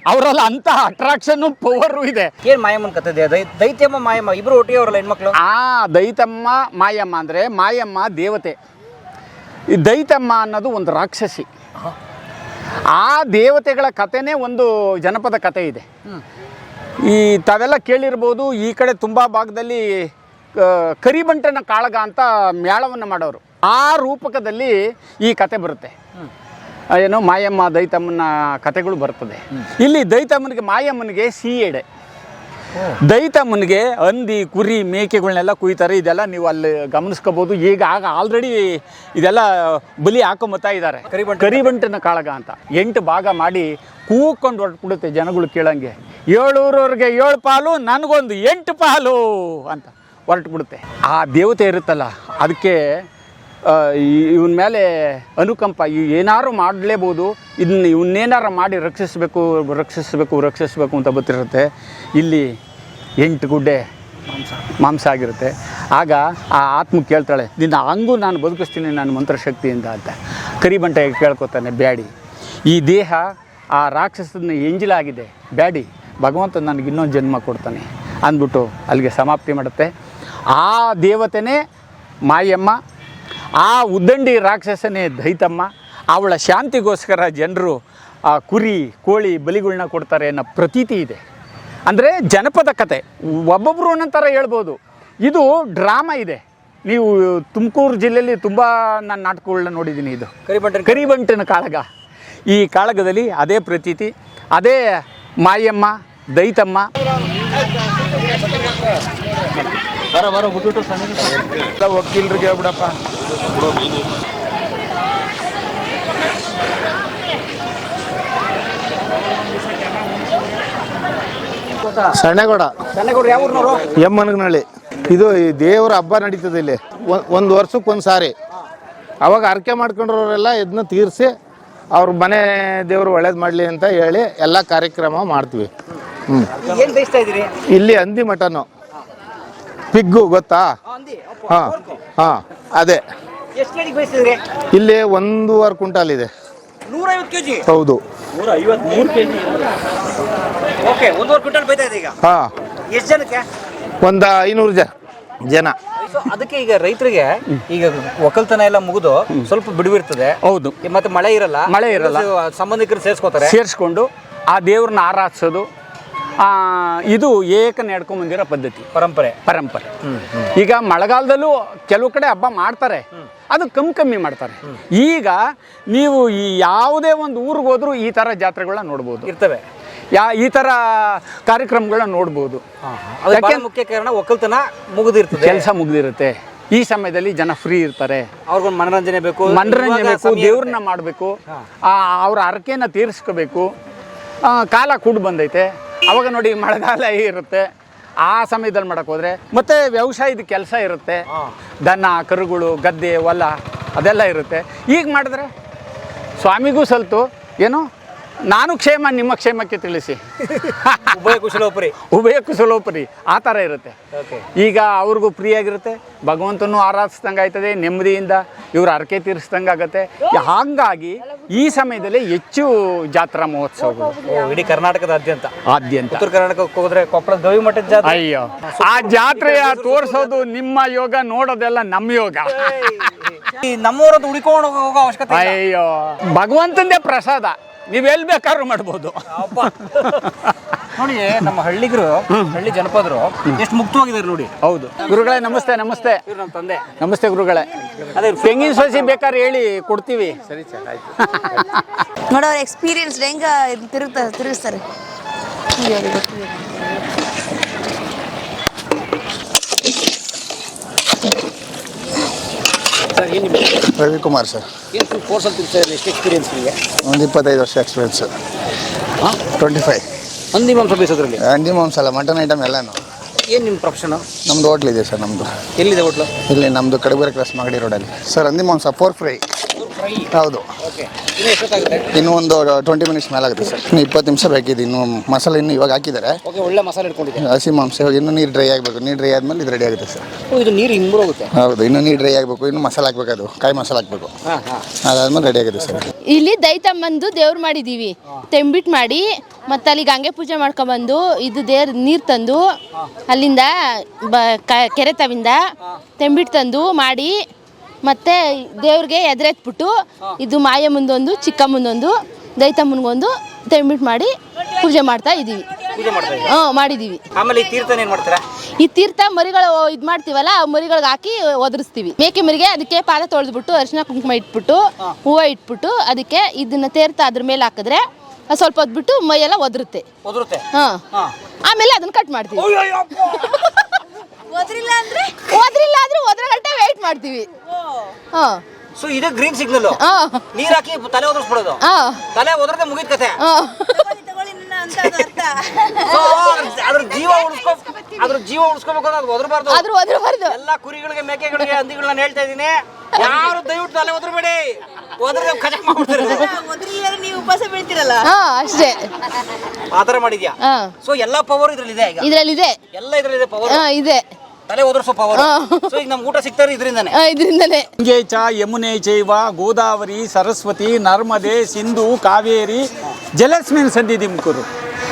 ಅವರಲ್ಲಿ ಅಂತ ಅಟ್ರಾಕ್ಷನ್ ಪವರು ಇದೆ. ಏನ್ ಮಾಯಮ್ಮನ ಇದೆ? ದೈತ್ಯಮ್ಮ ಮಾಯಮ್ಮ ಇಬ್ರು ಒಟ್ಟಿಗೆ ಅವರಲ್ಲ ಹೆಣ್ಮಕ್ಳು? ಆ ದೈತಮ್ಮ ಮಾಯಮ್ಮ ಅಂದ್ರೆ ಮಾಯಮ್ಮ ದೇವತೆ. ಈ ದೈತಮ್ಮ ಅನ್ನೋದು ಒಂದು ರಾಕ್ಷಸಿ. ಆ ದೇವತೆಗಳ ಕಥೆನೇ ಒಂದು ಜನಪದ ಕಥೆ ಇದೆ. ಈ ತಾವೆಲ್ಲ ಕೇಳಿರ್ಬೋದು ಈ ಕಡೆ ತುಂಬ ಭಾಗದಲ್ಲಿ ಕರಿಬಂಟನ ಕಾಳಗ ಅಂತ ಮೇಳವನ್ನು ಮಾಡೋರು. ಆ ರೂಪಕದಲ್ಲಿ ಈ ಕತೆ ಬರುತ್ತೆ. ಏನು ಮಾಯಮ್ಮ ದೈತಮ್ಮನ ಕತೆಗಳು ಬರ್ತದೆ. ಇಲ್ಲಿ ದೈತಮ್ಮನಿಗೆ ಮಾಯಮ್ಮನಿಗೆ ಎಡೆ. ದೈತಮ್ಮನಿಗೆ ಹಂದಿ ಕುರಿ ಮೇಕೆಗಳನ್ನೆಲ್ಲ ಕುಯ್ತಾರೆ. ಇದೆಲ್ಲ ನೀವು ಅಲ್ಲಿ ಗಮನಿಸ್ಕೋಬಹುದು ಈಗ ಆಗ ಆಲ್ರೆಡಿ ಇದೆಲ್ಲ ಬಲಿ ಹಾಕೊಂಬತ್ತಾ ಇದ್ದಾರೆ. ಕರಿಬಂಟನ ಕಾಳಗ ಅಂತ. ಎಂಟು ಭಾಗ ಮಾಡಿ ಕೂಕೊಂಡು ಹೊರಟ್ಬಿಡುತ್ತೆ ಜನಗಳು ಕೇಳಂಗೆ. ಏಳೂರವ್ರಿಗೆ ಏಳು ಪಾಲು ನನಗೊಂದು ಎಂಟು ಪಾಲು ಅಂತ ಹೊರಟ್ಬಿಡುತ್ತೆ. ಆ ದೇವತೆ ಇರುತ್ತಲ್ಲ ಅದಕ್ಕೆ ಇವನ ಮೇಲೆ ಅನುಕಂಪ ಏನಾರು ಮಾಡಲೇಬೋದು ಇದನ್ನ ಇವನ್ನೇನಾರು ಮಾಡಿ ರಕ್ಷಿಸಬೇಕು ರಕ್ಷಿಸಬೇಕು ರಕ್ಷಿಸಬೇಕು ಅಂತ ಗೊತ್ತಿರುತ್ತೆ. ಇಲ್ಲಿ ಎಂಟು ಗುಡ್ಡೆ ಮಾಂಸ ಆಗಿರುತ್ತೆ. ಆಗ ಆ ಆತ್ಮ ಕೇಳ್ತಾಳೆ, ನಿನ್ನ ಹಂಗೂ ನಾನು ಬದುಕಿಸ್ತೀನಿ ನಾನು ಮಂತ್ರಶಕ್ತಿಯಿಂದ ಅಂತ. ಕರಿಬಂಟ ಕೇಳ್ಕೊತಾನೆ, ಬ್ಯಾಡಿ. ಈ ದೇಹ ಆ ರಾಕ್ಷಸನ ಎಂಜಿಲಾಗಿದೆ, ಬ್ಯಾಡಿ, ಭಗವಂತ ನನಗೆ ಇನ್ನೊಂದು ಜನ್ಮ ಕೊಡ್ತಾನೆ ಅಂದ್ಬಿಟ್ಟು ಅಲ್ಲಿಗೆ ಸಮಾಪ್ತಿ ಮಾಡುತ್ತೆ. ಆ ದೇವತೆನೇ ಮಾಯಮ್ಮ ಆ ಉದ್ದಂಡಿ ರಾಕ್ಷಸನೇ ದೈತಮ್ಮ ಅವಳ ಶಾಂತಿಗೋಸ್ಕರ ಜನರು ಆ ಕುರಿ ಕೋಳಿ ಬಲಿಗಳನ್ನ ಕೊಡ್ತಾರೆ ಅನ್ನೋ ಪ್ರತೀತಿ ಇದೆ. ಅಂದರೆ ಜನಪದ ಕತೆ ಒಬ್ಬೊಬ್ಬರು ಒಂದೊಂಥರ ಹೇಳ್ಬೋದು. ಇದು ಡ್ರಾಮಾ ಇದೆ. ನೀವು ತುಮಕೂರು ಜಿಲ್ಲೆಯಲ್ಲಿ ತುಂಬ ನಾನು ನಾಟಕಗಳನ್ನ ನೋಡಿದ್ದೀನಿ ಇದು. ಕರಿಬಂಟನ ಕರಿಬಂಟಿನ ಕಾಳಗ. ಈ ಕಾಳಗದಲ್ಲಿ ಅದೇ ಪ್ರತೀತಿ ಅದೇ ಮಾಯಮ್ಮ ದೈತಮ್ಮ. ವಕೀಲ್ರಿಗೆ ಹೇಳ್ಬಿಡಪ್ಪ ಸಣ್ಣಗೌಡ ಒಕ್ಕಿಲ್ರಿ ಕೇಳ್ಬಿಡಪ್ಪ. ಸಣ್ಣಗೌಡ. ಎಮ್ಮನಗನಹಳ್ಳಿ. ಇದು ಈ ದೇವರ ಹಬ್ಬ ನಡೀತದೆ ಇಲ್ಲಿ. ಒಂದು ವರ್ಷಕ್ಕೆ ಒಂದು ಸಾರಿ. ಅವಾಗ ಅರ್ಕೆ ಮಾಡ್ಕೊಂಡ್ರವರೆಲ್ಲ ಇದನ್ನ ತೀರಿಸಿ ಅವ್ರ ಮನೆ ದೇವರು ಒಳ್ಳೇದು ಮಾಡಲಿ ಅಂತ ಹೇಳಿ ಎಲ್ಲ ಕಾರ್ಯಕ್ರಮ ಮಾಡ್ತೀವಿ. ಹ್ಞೂ ಇಲ್ಲಿ ಹಂದಿ ಮಟನ್ನು ಪಿಗ್ಗು ಗೊತ್ತಾ? ಹಾಂ ಹಾಂ ಅದೇ. ಇಲ್ಲಿ ಒಂದೂವರೆ ಕ್ವಿಂಟಾಲ್ ಇದೆ. ಹೌದು. ಹಾಂ. ಎಷ್ಟು ಜನಕ್ಕೆ? ಒಂದು ಐನೂರು ಜನ. ಜನ ಅದಕ್ಕೆ ಈಗ ರೈತರಿಗೆ ಈಗ ಒಕ್ಕಲ್ತನ ಎಲ್ಲ ಮುಗಿದು ಸ್ವಲ್ಪ ಬಿಡುವಿರ್ತದೆ. ಹೌದು. ಮತ್ತೆ ಮಳೆ ಇರಲ್ಲ. ಮಳೆ ಇರಲ್ಲ. ಸಂಬಂಧಿಕರು ಸೇರಿಸ್ಕೋತಾರೆ. ಸೇರಿಸ್ಕೊಂಡು ಆ ದೇವ್ರನ್ನ ಆರಾಧಿಸೋದು. ಇದು ಏಕ ನಡ್ಕೊಂಬಂದಿರೋ ಪದ್ಧತಿ. ಪರಂಪರೆ. ಪರಂಪರೆ. ಈಗ ಮಳೆಗಾಲದಲ್ಲೂ ಕೆಲವು ಕಡೆ ಹಬ್ಬ ಮಾಡ್ತಾರೆ. ಅದು ಕಮ್ಮಿ ಕಮ್ಮಿ ಮಾಡ್ತಾರೆ. ಈಗ ನೀವು ಈ ಯಾವುದೇ ಒಂದು ಊರಿಗೆ ಹೋದ್ರೂ ಈ ಥರ ಜಾತ್ರೆಗಳನ್ನ ನೋಡ್ಬೋದು. ಇರ್ತವೆ. ಯಾ ಈ ಥರ ಕಾರ್ಯಕ್ರಮಗಳನ್ನ ನೋಡ್ಬೋದು. ಯಾಕೆ ಮುಖ್ಯ ಕಾರಣ ಒಕ್ಕಲ್ತನ ಮುಗಿದಿರ್ತದೆ. ಕೆಲಸ ಮುಗಿದಿರುತ್ತೆ. ಈ ಸಮಯದಲ್ಲಿ ಜನ ಫ್ರೀ ಇರ್ತಾರೆ. ಅವ್ರಿಗೊಂದು ಮನರಂಜನೆ ಬೇಕು. ಮನರಂಜನೆ ಬೇಕು ದೇವ್ರನ್ನ ಮಾಡಬೇಕು. ಅವ್ರ ಹರಕೆನ ತೀರಿಸ್ಕೋಬೇಕು. ಕಾಲ ಕೂಡಿ ಬಂದೈತೆ. ಅವಾಗ ನೋಡಿ ಮಳೆಗಾಲ ಇರುತ್ತೆ. ಆ ಸಮಯದಲ್ಲಿ ಮಾಡಕ್ಕೆ ಹೋದ್ರೆ ಮತ್ತೆ ವ್ಯವಸಾಯದ ಕೆಲಸ ಇರುತ್ತೆ. ದನ ಕರುಗಳು ಗದ್ದೆ ಹೊಲ ಅದೆಲ್ಲ ಇರುತ್ತೆ. ಈಗ ಮಾಡಿದ್ರೆ ಸ್ವಾಮಿಗೂ ಸಲ್ತು. ಏನು? ನಾನು ಕ್ಷೇಮ ನಿಮ್ಮ ಕ್ಷೇಮಕ್ಕೆ ತಿಳಿಸಿ. (laughs) ಉಭಯ ಕುಶಲೋಪರಿ. ಉಭಯ ಕುಶಲೋಪರಿ ಆ ಥರ ಇರುತ್ತೆ. ಈಗ ಅವ್ರಿಗೂ ಫ್ರೀ ಆಗಿರುತ್ತೆ ಭಗವಂತನೂ ಆರಾಧಿಸ್ದಂಗೆ ಆಯ್ತದೆ ನೆಮ್ಮದಿಯಿಂದ ಇವರು ಹರಕೆ ತೀರಿಸ್ದಂಗೆ ಆಗುತ್ತೆ. ಹಾಗಾಗಿ ಈ ಸಮಯದಲ್ಲಿ ಹೆಚ್ಚು ಜಾತ್ರಾ ಮಹೋತ್ಸವಗಳು. ಇಡೀ ಕರ್ನಾಟಕದಾದ್ಯಂತ ಆದ್ಯಂತ ಉತ್ತರ ಕರ್ನಾಟಕಕ್ಕೆ ಹೋದ್ರೆ ಕೊಪ್ಪಳ ಗವಿ ಮಠದ ಜಾತ್ರೆ? ಅಯ್ಯೋ. ಆ ಜಾತ್ರೆಯ ತೋರಿಸೋದು ನಿಮ್ಮ ಯೋಗ ನೋಡೋದೆಲ್ಲ ನಮ್ಮ ಯೋಗ. ಈ ನಮ್ಮೂರದ್ದು ಹುಡುಕೊಂಡು ಹೋಗೋ ಅವಶ್ಯಕತೆ. ಅಯ್ಯೋ. ಭಗವಂತಂದೇ ಪ್ರಸಾದ. ನೀವು ಎಲ್ಲಿ ಬೇಕಾದ್ರೂ ಮಾಡ್ಬೋದು. ನೋಡಿ ನಮ್ಮ ಹಳ್ಳಿಗರು ಹಳ್ಳಿ ಜನಪದರು ಎಷ್ಟು ಮುಕ್ತವಾಗಿದ್ದಾರೆ ನೋಡಿ. ಹೌದು. ಗುರುಗಳೇ ನಮಸ್ತೆ ನಮಸ್ತೆ. ಇವ್ರು ನಮ್ಮ ತಂದೆ. ನಮಸ್ತೆ ಗುರುಗಳೇ. ಅದೇ ತೆಂಗಿನ ಸಸಿ ಬೇಕಾದ್ರೆ ಹೇಳಿ ಕೊಡ್ತೀವಿ. ಸರಿ ಸರ್ ಆಯ್ತು. ನೋಡೋರು ಎಕ್ಸ್ಪೀರಿಯನ್ಸ್ ಹೆಂಗ ತಿರುಗ್ತಾರೆ ತಿರುಗಿಸ್ತಾರೆ? ಅವ್ರಿಗೆ ಗೊತ್ತಿದೆ. ರವಿಕುಮಾರ್ ಸರ್. ಏನು ಕೋರ್ಸಲ್ಲಿ ತಿರುಗ್ತಾರೆ ಎಷ್ಟು ಎಕ್ಸ್ಪೀರಿಯನ್ಸ್ ನಿಮಗೆ? ಒಂದು ಇಪ್ಪತ್ತೈದು ವರ್ಷ ಎಕ್ಸ್ಪೀರಿಯನ್ಸ್ ಟ್ವೆಂಟಿ ಫೈವ್ ಹಂದಿ ಮಾಂಸ ಬೇಯಿಸೋದ್ರಲ್ಲಿ ಹಂದಿ ಮಾಂಸ ಅಲ್ಲ ಮಟನ್ ಐಟಮ್ ಎಲ್ಲನೂ. ಏನು ನಿಮ್ಮ ಪ್ರೊಫೆಷನ್ ನಮ್ಮದು ಹೋಟ್ಲ್ ಇದೆ ಸರ್ ನಮ್ಮದು ಎಲ್ಲಿದೆ ಹೋಟ್ಲು ಇಲ್ಲಿ ನಮ್ಮದು ಕಡಬೇರೆ ಕ್ರಾಸ್ ಮಾಗಡಿ ರೋಡಲ್ಲಿ ಸರ್ ಹಂದಿ ಮಾಂಸ ಫೋರ್ ಫ್ರೈ ಹೌದು. ಓಕೆ ಇನ್ನು ಒಂದು ಟ್ವೆಂಟಿ ಮಿನಿಟ್ಸ್ ಮೇಲೆ ಆಗುತ್ತೆ ಸರ್. ಇನ್ನು ಇಪ್ಪತ್ತು ನಿಮಿಷ ಬೇಕಿದೆ. ಇನ್ನು ಮಸಾಲೆ ಇನ್ನು ಇವಾಗ ಹಾಕಿದ್ದಾರೆ. ಓಕೆ ಒಳ್ಳೆ ಮಸಾಲೆ ಇಟ್ಕೊಂಡಿದ್ದೀವಿ ಹಸಿ ಮಾಂಸ ಇವಾಗ ಇನ್ನೂ ನೀರು ಡ್ರೈ ಆಗಬೇಕು. ನೀರು ಡ್ರೈ ಆದಮೇಲೆ ಇದು ರೆಡಿ ಆಗುತ್ತೆ ಸರ್. ಇದು ನೀರು ಹಿಂಗೆ ಹೋಗುತ್ತೆ? ಹೌದು ಇನ್ನು ನೀರು ಡ್ರೈ ಆಗಬೇಕು. ಇನ್ನು ಮಸಾಲೆ ಹಾಕ್ಬೇಕು ಅದು. ಕಾಯಿ ಮಸಾಲೆ ಹಾಕಬೇಕು. ಹಾಂ ಹಾಂ. ಅದಾದ್ಮೇಲೆ ರೆಡಿ ಆಗುತ್ತೆ ಸರ್. ಇಲ್ಲಿ ದೈತಮ್ಮಂದು ದೇವ್ರು ಮಾಡಿದ್ದೀವಿ ತೆಂಬಿಟ್ ಮಾಡಿ ಮತ್ತೆ ಅಲ್ಲಿ ಗಂಗೆ ಪೂಜೆ ಮಾಡ್ಕೊಂಡ್ಬಂದು ಇದು ದೇವ್ರ ನೀರು ತಂದು ಅಲ್ಲಿಂದ ಬ ಕ- ಕೆರೆ ತವಿಂದ ತೆಂಬಿಟ್ಟು ತಂದು ಮಾಡಿ ಮತ್ತು ದೇವ್ರಿಗೆ ಎದುರೆತ್ಬಿಟ್ಟು ಇದು ಮಾಯ ಮುಂದೊಂದು ಚಿಕ್ಕ ಮುಂದೊಂದು ದೈತಮ್ಮನಿಗೊಂದು ತೆಂಬಿಟ್ಟು ಮಾಡಿ ಪೂಜೆ ಮಾಡ್ತಾ ಇದೀವಿ ಪೂಜೆ ಮಾಡಿದೀವಿ ಆಮೇಲೆ ಈ ತೀರ್ಥನ ಏನ್ ಮಾಡ್ತೀರಾ? ಈ ತೀರ್ಥ ಮರಿಗಳು ಇದು ಮಾಡ್ತೀವಲ್ಲ ಆ ಮರಿಗಳಿಗೆ ಹಾಕಿ ಒದರಿಸ್ತೀವಿ. ಮೇಕೆ ಮರಿಗೆ ಅದಕ್ಕೆ ಪಾದ ತೊಳೆದ್ಬಿಟ್ಟು ಅರಿಶಿನ ಕುಂಕುಮ ಇಟ್ಬಿಟ್ಟು ಹೂವು ಇಟ್ಬಿಟ್ಟು ಅದಕ್ಕೆ ಇದನ್ನ ತೀರ್ಥ ಅದ್ರ ಮೇಲೆ ಹಾಕಿದ್ರೆ ಅದು ಸ್ವಲ್ಪ ಹೊದ್ಬಿಟ್ಟು ಮೈ ಮೈಯೆಲ್ಲ ಒದರುತ್ತೆ. ಒದರುತ್ತೆ? ಹಾಂ. ಹಾ. ಆಮೇಲೆ ಅದನ್ನ ಕಟ್ ಮಾಡ್ತೀವಿ. ಓದ್ರಿಲ್ಲ ಅಂದ್ರೆ? ಒದ್ರಿಲ್ಲ ಗಂಟೆ ವೆಯ್ಟ್ ಮಾಡ್ತೀವಿ. ಹಾ. ಸೊ ಇದು ಗ್ರೀನ್ ಸಿಗ್ನಲ್ ನೀರ್ ಹಾಕಿ ತಲೆ ಒದರ್ಸ್ಬಿಡೋದು. ಹಾಂ. ತಲೆ ಒದ್ರದೆ ಮುಗಿದ ಕತೆ. ತಗೊಳ್ಳಿ ತಗೊಳ್ಳಿ ನನ್ನ ಅಂತ ಅರ್ಥ. So, ಅದ್ರ ಜೀವ ಉಳಿಸ್ಕೊ ಅದ್ರ ಜೀವ ಉಳಿಸ್ಕೋಬೇಕು ಅಂದ್ರೆ ಅದು ಒದರಬಾರ್ದು. ಆದ್ರೂ ಒದರಬಾರ್ದು. ಎಲ್ಲ ಕುರಿಗಳಿಗೆ ಮೇಕೆಗಳಿಗೆ ಹಂದಿಗಳನ್ನ ಹೇಳ್ತಾ ಇದೀನಿ ಯಾರು ದಯವಿಟ್ಟು ತಲೆ ಒದರಬೇಡಿ. ಒದ್ರೆ ಖಜ ಮಾಡ್ಬಿಡ್ತಾರೆ. ಓದ್ರಿಲ್ಲ ನೀವು ಉಪವಾಸ ಬೀಳ್ತಿರಲ್ಲ? ಹಾ ಅಷ್ಟೇ. ಆತರ ಥರ ಮಾಡಿದ್ಯಾ? ಸೊ ಎಲ್ಲಾ ಪವರ್ ಇದ್ರಲ್ಲಿ ಇದೆ ಈಗ. ಇದರಲ್ಲಿದೆ. ಎಲ್ಲ ಇದ್ರಲ್ಲಿ ಪವರ್ ಹಾಂ ಇದೆ. ತಲೆ ಒದರ್ಸೋ ಪವರ್. ಸೊ ಈಗ ನಮ್ಗೆ ಊಟ ಸಿಗ್ತಾರೆ ಇದರಿಂದಾನೆ. ಹಾಂ ಇದರಿಂದಲೇ ಗಂಗೆ ಚ ಯಮುನೆ ಚೈವ ಗೋದಾವರಿ ಸರಸ್ವತಿ ನರ್ಮದೆ ಸಿಂಧು ಕಾವೇರಿ ಜಲಸ್ಮಿನ್ ಸಂಧಿ ಮುಖರು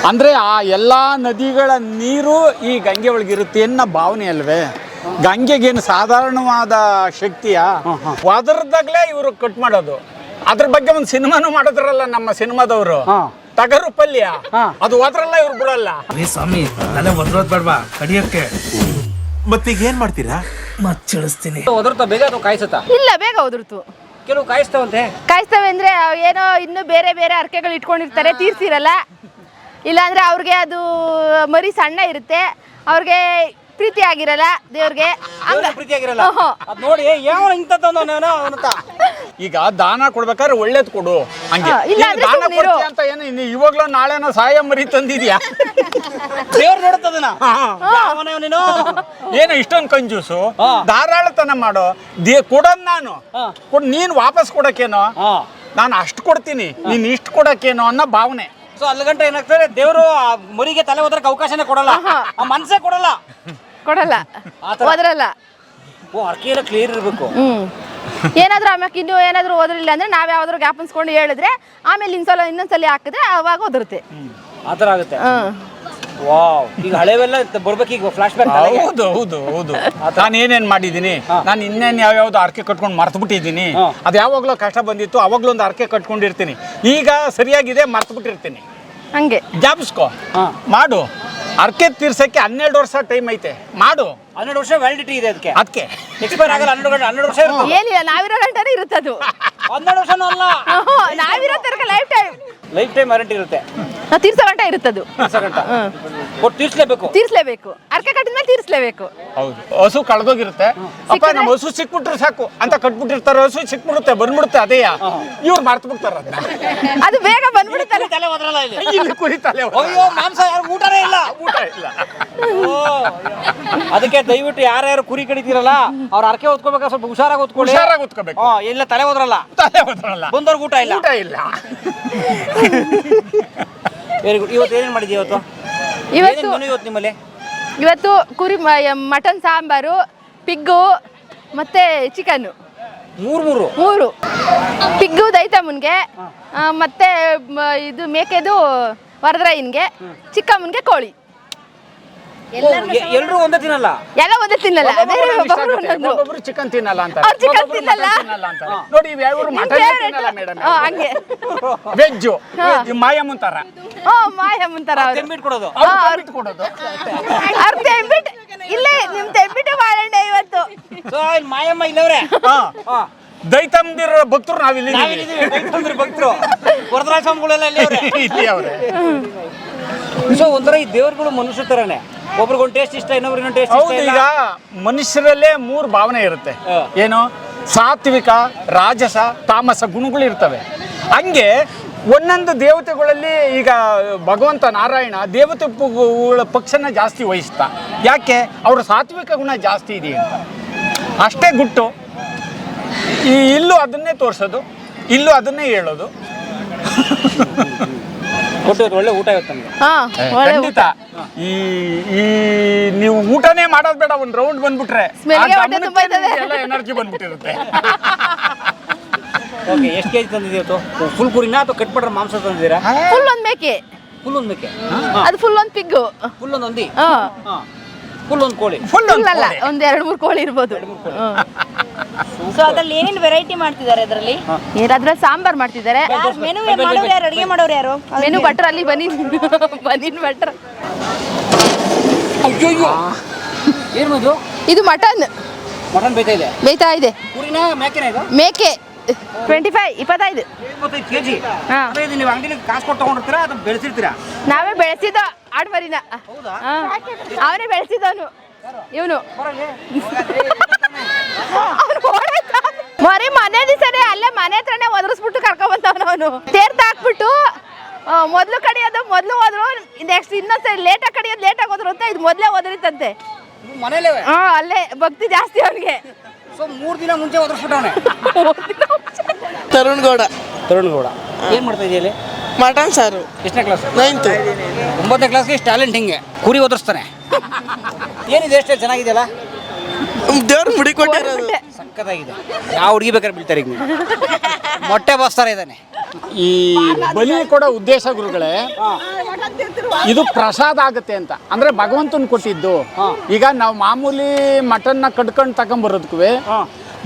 ಅಂದರೆ ಆ ಎಲ್ಲ ನದಿಗಳ ನೀರು ಈ ಗಂಗೆ ಒಳಗಿರುತ್ತೆ ಅನ್ನೋ ಭಾವನೆ ಅಲ್ವೇ? ಗಂಗೆಗೇನು ಸಾಧಾರಣವಾದ ಶಕ್ತಿಯ? ಅದರದಾಗ್ಲೇ ಇವರು ಕಟ್ ಮಾಡೋದು. ಅದ್ರ ಬಗ್ಗೆ ಒಂದು ಸಿನಿಮಾನು ಮಾಡೋದ್ರಲ್ಲ ನಮ್ಮ ಸಿನಿಮಾದವರು. ತಗರು ಪಲ್ಯ ಅದು ಹೋದ್ರಲ್ಲ ಇವ್ರು ಬಿಡಲ್ಲ. ಸ್ವಾಮಿ ತಲೆ ಒದ್ರೋದ್ ಬೇಡವಾ? ಕಡಿಯಕ್ಕೆ. ಮತ್ತೀಗ ಏನ್ ಮಾಡ್ತೀರಾ ಮತ್ ಚಳಿಸ್ತೀನಿ ಒದರ್ತಾ ಬೇಗ ಅಥವಾ ಕಾಯಿಸುತ್ತಾ? ಇಲ್ಲ ಬೇಗ ಉದುರ್ತು. ಕೆಲವು ಕಾಯಿಸ್ತಾವಂತೆ? ಕಾಯಿಸ್ತವೆ ಅಂದ್ರೆ ಅವ್ ಏನೋ ಇನ್ನೂ ಬೇರೆ ಬೇರೆ ಅರ್ಕೆಗಳು ಇಟ್ಕೊಂಡಿರ್ತಾರೆ ತೀರ್ಸಿರಲ್ಲ. ಇಲ್ಲಾಂದ್ರೆ ಅವ್ರಿಗೆ ಅದು ಮರಿ ಸಣ್ಣ ಇರುತ್ತೆ. ಅವ್ರಿಗೆ ಪ್ರೀತಿ ಆಗಿರಲ್ಲ ದೇವ್ರಿಗೆ. ಹಂಗ ಪ್ರೀತಿಯಾಗಿರಲ್ಲ. ಅದ್ ನೋಡಿ ಯಾವ ಇಂಥದ್ದೊಂದು ಅಂತ. ಈಗ ದಾನ ಕೊಡ್ಬೇಕಾದ್ರೆ ಒಳ್ಳೇದ್ ಕೊಡು. ಹಂಗೆ. ಹಾ, ಇಲ್ಲ ನೀನು ದಾನ ಸುಮ್ನಿರು. ಕೊಡ್ತೀಯ ಅಂತ ಏನು ಇನ್ನು ಇವಾಗ್ಲೂ ನಾಳೆನೋ ಸಹಾಯ ಮರಿ ತಂದಿದ್ಯಾ? ದೇವ್ರು ನೋಡುತ್ತದನ್ನ ಯಾವನವ ನೀನು ಏನು ಇಷ್ಟೊಂದು ಕಂಜೂಸು? ಧಾರಾಳತನ ಮಾಡೋ. ದೇ ಕೊಡೋದ್ ನಾನು. ಕೊಡ್ ನೀನ್ ವಾಪಸ್ ಕೊಡಕ್ಕೇನೋ? ನಾನು ಅಷ್ಟು ಕೊಡ್ತೀನಿ. ನೀನ್ ಇಷ್ಟು ಕೊಡಕ್ಕೇನೋ ಅನ್ನೋ ಭಾವನೆ. ಸೊ ಅಲ್ಲಿ ಗಂಟೆ ಏನಾಗ್ತದೆ? ದೇವರು ಆ ಮರಿಗೆ ತಲೆ ಹೋದ್ರಕ್ಕೆ ಅವಕಾಶನೇ ಕೊಡಲ್ಲ. ಆ ಮನ್ಸೇ ಕೊಡಲ್ಲ. ಕೊಡಲ್ಲ. ಆ ಥರ. ಹೋದ್ರಲ್ಲ ಓ ಅರ್ಕೆ ಎಲ್ಲ ಕ್ಲಿಯರ್ ಇರಬೇಕು. ಹ್ಮ್. ಏನಾದ್ರೂ ಆಮ್ಯಾಕ ಇನ್ನೂ ಏನಾದ್ರೂ ಓದಿರಲಿಲ್ಲ ಅಂದ್ರೆ ನಾವ್ ಯಾವ್ದಾದ್ರು ಜ್ಞಾಪನ್ಸ್ಕೊಂಡು ಹೇಳಿದ್ರೆ ಆಮೇಲೆ ಇನ್ನೊಂದ್ಸಲ ಇನ್ನೊಂದ್ಸಲ ಹಾಕಿದ್ರೆ ಅವಾಗ ಓದಿರುತ್ತೆ. ಆ ಥರ ಆಗುತ್ತೆ. Hmm wow. ಈಗ ಹಳೆವೆಲ್ಲ ಬರ್ಬೇಕು ಈಗ ಫ್ಲಾಶ್ ಬ್ಯಾಕ್ ಹೌದು ಹೌದು ಹೌದು. ನಾನು ಏನೇನ್ ಮಾಡಿದ್ದೀನಿ? ನಾನು ಇನ್ನೇನು ಯಾವ್ಯಾವ್ದು ಅರ್ಕೆ ಕಟ್ಕೊಂಡು ಮರ್ತು ಬಿಟ್ಟಿದ್ದೀನಿ ಅದು ಯಾವಾಗಲೂ ಕಷ್ಟ ಬಂದಿತ್ತು ಅವಾಗ್ಲೂ ಒಂದು ಅರ್ಕೆ ಕಟ್ಕೊಂಡಿರ್ತೀನಿ. ಈಗ ಸರಿಯಾಗಿದೆ ಮರ್ತು ಬಿಟ್ಟಿರ್ತೀನಿ ಹಂಗೆ ಜಾಬ್ಸ್ಕೋ ಮಾಡು. ಅರ್ಕೆ ತೀರ್ಸಕ್ಕೆ ಹನ್ನೆರಡು ವರ್ಷ ಟೈಮ್ ಐತೆ. ಮಾಡು. ಹನ್ನೆರಡು ವರ್ಷ ವ್ಯಾಲಿಡಿಟಿ ಇದೆ ಅದಕ್ಕೆ. ಅದಕ್ಕೆ. ಎಕ್ಸ್ಪೈರ್ ಆಗಲ್ಲ ಹನ್ನೆರಡು ಗಂಟೆ ಹನ್ನೆರಡು ವರ್ಷ ಇರುತ್ತೆ ಏನಿಲ್ಲ ನಾವಿರೋ ಗಂಟೆನೇ ಇರುತ್ತೆ ಅದು ಹನ್ನೆರಡು ವರ್ಷನೂ ಅಲ್ಲ. ನಾವಿರೋ ತನಕ life time life time warranty ಇರುತ್ತೆ ತೀರ್ಸೋ ಗಂಟೆ ಇರುತ್ತದು. ಗಂಟ. ಕೊಟ್ಟು ತೀರ್ಸ್ಲೇಬೇಕು. ತೀರ್ಸ್ಲೇಬೇಕು. ಅರ್ಕೆ ಕಟ್ಟಿದ್ಮೇಲೆ ತೀರ್ಸ್ಲೇಬೇಕು. ಹೌದು. ಹಸು ಕಳೆದೋಗಿರುತ್ತೆ. ಅಪ್ಪ ನಮ್ಮ ಹಸು ಸಿಕ್ಬಿಟ್ರೆ ಸಾಕು. ಅಂತ ಕಟ್ಬಿಟ್ಟಿರ್ತಾರೆ. ಹಸು ಸಿಕ್ಬಿಡುತ್ತೆ ಬಂದ್ಬಿಡುತ್ತೆ ಅದೇಯ ಇವ್ರು ಮರ್ತು ಬಿಡ್ತಾರ ಅದನ್ನ. ಅದು ಬೇಗ ಬಂದ್ಬಿಡುತ್ತಲ್ಲ ತಲೆ ಒದರಲ್ಲ ಇಲ್ಲಿ. ಇಲ್ಲಿ ಕುರಿತಲೆ ಅಯ್ಯೋ ಮಾಂಸ ಯಾರು ಊಟನೇ ಇಲ್ಲ. ಊಟ ಇಲ್ಲ. ಓ, ಅದಕ್ಕೆ ದಯವಿಟ್ಟು ಯಾರ್ಯಾರು ಕುರಿ ಕಡಿತೀರಲ್ಲ ಅವ್ರ ಅರ್ಕೆ ಹೊತ್ಕೋಬೇಕಾದ್ರೆ ಸ್ವಲ್ಪ ಹುಷಾರಾಗಿ ಓದ್ಕೊಳ್ಳಿ ಹುಷಾರಾಗಿ ಓದ್ಕೋಬೇಕು ಹಾ, ಇಲ್ಲ ತಲೆ ಹೋದ್ರಲ್ಲ. ತಲೆ ಹೋದ್ರಲ್ಲ. ಬಂದವ್ರಿಗೆ ಊಟ ಇಲ್ಲ. ಊಟ ಇಲ್ಲ. ವೆರಿ ಗುಡ್ ಇವತ್ತು ಏನೇನು ಮಾಡಿದ್ದೀವಿ ಇವತ್ತು? ಇವತ್ತು ಏನೇನ್ ಇವತ್ತು ನಿಮ್ಮಲ್ಲಿ? ಇವತ್ತು ಕುರಿ ಮಟನ್ ಸಾಂಬಾರು ಪಿಗ್ಗು ಮತ್ತೆ ಚಿಕನ್ನು ಮೂರು ಮೂರು. ಮೂರು. ಪಿಗ್ಗು ದೈತಮ್ಮನ್ಗೆ ಆ, ಮತ್ತೆ ಮ- ಇದು ಮೇಕೆದು ವರದ್ರಾಯಿನ್ಗೆ ಚಿಕ್ಕಮ್ಮನ್ಗೆ ಕೋಳಿ. ಎಲ್ಲರೂ ಒಂದೇ ತಿನ್ನಲ್ಲ. ಎಲ್ಲ ಒಂದೇ ತಿನ್ನಲ್ಲ ಬೇರೆ ಒಬ್ಬೊಬ್ರು ಒಂದೊಂದು. ಒಬ್ಬೊಬ್ರು ಚಿಕನ್ ತಿನ್ನಲ್ಲ ಅಂತ ಅವ್ರು chicken ತಿನ್ನಲ್ಲ. ಅಂತ ನೋಡಿ ಇವ್ಯಾವ್ರು ಮಟನ್ favorite. ತಿನ್ನಲ್ಲ ಮೇಡಮ್ ಆ, ಹಂಗೆ. ವೆಜ್ಜು ಮಾಯಮ್ಮನ್ ಅಂತಾರ ಓ ಮಾಯಮ್ಮಂತಾರ ಅವ್ರು. ತೆಂಬಿಟ್ಟು ಕೊಡೋದು. ಅವ್ರು ಅವ್ರು- ಕೊಡೋದು. ಅವ್ರ ತೆಂಬಿಟ್ ಇಲ್ಲೇ ನಿಮ್ ತೆಂಬಿಟ್ಟು ಮಾಡೋಣ ಇವತ್ತು. ಸೊ ಮಾಯಮ್ಮ ಇಲ್ಲವ್ರೆ? ಹಾ. ಹಾ. ದೈತಮ್ದಿರ ಭಕ್ತರು ನಾವಿಲ್ಲಿ ನಾವಿಲ್ಲಿದ್ದೀವಿ ರೈತಂದ್ರೆ ಭಕ್ತರು. ವರದರಾಜ ಸ್ವಾಮಿಗಳೆಲ್ಲ ಇಲ್ಲಿ ಅವ್ರೆ ಇಲ್ಲಿ ಅವ್ರೆ ಸೊ ಒಂಥರ ಈ ದೇವರುಗಳು ಮನುಷ್ಯ ತರನೇ. ಒಬ್ರಿಗೊಂದು ಟೇಸ್ಟ್ ಇಷ್ಟ ಇನ್ನೊಬ್ರಿಗೆ ಟೇಸ್ಟ್ ಇಷ್ಟ ಹೌದು ಇಲ್ಲ. ಈಗ ಮನುಷ್ಯರಲ್ಲೇ ಮೂರು ಭಾವನೆ ಇರುತ್ತೆ. ಏನು? ಸಾತ್ವಿಕ ರಾಜಸ ತಾಮಸ ಗುಣಗಳು ಇರ್ತವೆ. ಹಂಗೆ ಒಂದೊಂದು ದೇವತೆಗಳಲ್ಲಿ ಈಗ ಭಗವಂತ ನಾರಾಯಣ ದೇವತೆ ಪಕ್ಷನ ಜಾಸ್ತಿ ವಹಿಸ್ತಾ. ಯಾಕೆ? ಅವರ ಸಾತ್ವಿಕ ಗುಣ ಜಾಸ್ತಿ ಇದೆ ಅಂತ. ಅಷ್ಟೇ ಗುಟ್ಟು. ಈ ಇಲ್ಲೂ ಅದನ್ನೇ ತೋರಿಸೋದು ಇಲ್ಲೂ ಅದನ್ನೇ ಹೇಳೋದು. (laughs) ಕೊಟ್ಟು ಒಳ್ಳೆ ಊಟ ಇವತ್ತು ನಮ್ಗೆ. ಹಾ ಒಳ್ಳೆ ಖಂಡಿತ. ಈ ಈ ನೀವು ಊಟನೇ ಮಾಡೋದ್ ಬೇಡ ಒಂದ್ ರೌಂಡ್ ಬಂದ್ಬಿಟ್ರೆ. Smell ಗೆ ಹೊಟ್ಟೆ ತುಂಬ ಎನರ್ಜಿ ಬಂದ್ಬಿಟ್ಟಿರುತ್ತೆ. (laughs) ಓಕೆ ಎಷ್ಟು ಕೆಜಿ ತಂದಿದ್ದೀವಿ ಇವತ್ತು ಫುಲ್ ಕುರಿನಾ ಅಥವಾ ಕಟ್ ಮಾಡ್ರೆ ಮಾಂಸ ತಂದಿದ್ದೀರಾ? ಫುಲ್ ಒಂದ್ ಮೇಕೆ. ಫುಲ್ ಒಂದ್ ಮೇಕೆ. ಅದು ಫುಲ್ ಒಂದ್ ಪಿಗ್ ಫುಲ್ ಒಂದು ಹಾ. ಹಾ. ಫುಲ್ ಒಂದು ಕೋಳಿ ಫುಲ್ ಅಲ್ಲ ಒಂದ್ ಎರಡ್ ಮೂರ್ ಕೋಳಿ ಇರ್ಬೋದು. ಹ್ಮ್. ಸೊ ಅದ್ರಲ್ಲಿ ಏನೇನು ವೆರೈಟಿ ಮಾಡ್ತಿದ್ದಾರೆ ಅದರಲ್ಲಿ? ಏನಾದ್ರೂ ಸಾಂಬಾರ್ ಮಾಡ್ತಿದ್ದಾರೆ. ಮೆನು ಮಾಡೋರು ಯಾರು? ಅಡಿಗೆ ಮಾಡೋರು ಯಾರು? ಮೆನು ಭಟ್ರು ಅಲ್ಲಿ ಬನ್ನಿ. ಬನ್ನಿನ್ ಭಟ್ರು ಏನು ಇದು ಇದು ಮಟನ್. ಮಟನ್ ಬೇಯ್ತಾ ಇದೆ? ಬೇಯ್ತಾ ಇದೆ. ಕುರಿನ ಮೇಕೆನ ಇದು? ಮೇಕೆ. ಟ್ವೆಂಟಿ ಫೈವ್ ಇಪ್ಪತ್ತೈದು. ಇಪ್ಪತ್ತೈದು ಕೆ ಜಿ ಹಾ. ಇದು ನೀವು ಅಂಗಡಿಲಿ ಕಾಸು ಕೊಟ್ಟು ತಗೊಂಡಿರ್ತೀರಾ ಅದು ಬೆಳೆಸಿರ್ತೀರಾ? ನಾವೇ ಬೆಳೆಸಿದ ಆಡ್ಮರಿನ. ಅವನೇ ಬೆಳೆಸಿದವನು ಇವನು. ಮರಿ ಮನೆ ದಿವಸನೇ ಅಲ್ಲೇ ಮನೆ ಹತ್ರನೇ ಒದರಿಸ್ಬಿಟ್ಟು ಕರ್ಕೊಂಬಂತವನು ಅವನು. ತೇರ್ತ ಹಾಕ್ಬಿಟ್ಟು ಆ, ಮೊದ್ಲು ಕಡಿಯೋದು ಮೊದ್ಲು ಹೋದ್ರು ನೆಕ್ಸ್ಟ್ ಇನ್ನೊಂದ್ಸರಿ ಲೇಟಾಗಿ ಕಡಿಯೋದು ಲೇಟಾಗಿ ಹೋದ್ರು ಅಂತ ಇದು ಮೊದಲೇ ಓದರಿತಂತೆ ಮನೇಲೇ ಹಾ ಅಲ್ಲೇ ಭಕ್ತಿ ಜಾಸ್ತಿ ಅವನಿಗೆ. ಸೊ ಮೂರು ದಿನ ಮುಂಚೆ ಒದರ್ಸ್ಬಿಟ್ಟವನೆ ತರುಣ್ ಗೌಡ ತರುಣ್ ಗೌಡ ಏನು ಮಾಡ್ತಾ ಇದೆಯಲ್ಲಿ ಮಟನ್ ಸಾರು. ಎಷ್ಟನೇ ಕ್ಲಾಸ್ ನೈನ್ತ್ ಒಂಬತ್ತನೇ ಕ್ಲಾಸ್ಗೆ ಇಷ್ಟು ಟ್ಯಾಲೆಂಟ್ ಹಿಂಗೆ. ಕುರಿ ಒದರ್ಸ್ತಾನೆ. ಏನಿದೆ ಎಷ್ಟೇ ಚೆನ್ನಾಗಿದೆಯಲ್ಲ? ದೇವ್ರ ಮುಡಿ ಕೊಟ್ಟಿರೋದು. ಸಕ್ಕತ್ತಾಗಿದೆ ಯಾವ ಹುಡುಗಿ ಬೇಕಾದ್ರೆ ಬೀಳ್ತಾರೆ ಈಗ ಮೊಟ್ಟೆ ಬಸ್ತಾರ ಇದ್ದಾನೆ. ಈ ಬಲಿ ಕೊಡೋ ಉದ್ದೇಶ ಗುರುಗಳೇ ಇದು ಪ್ರಸಾದ ಆಗುತ್ತೆ ಅಂತ. ಅಂದ್ರೆ ಭಗವಂತನ ಕೊಟ್ಟಿದ್ದು. ಈಗ ನಾವು ಮಾಮೂಲಿ ಮಟನ್ನ ಕಟ್ಕೊಂಡು ತಗೊಂಬರೋದಕ್ಕೂ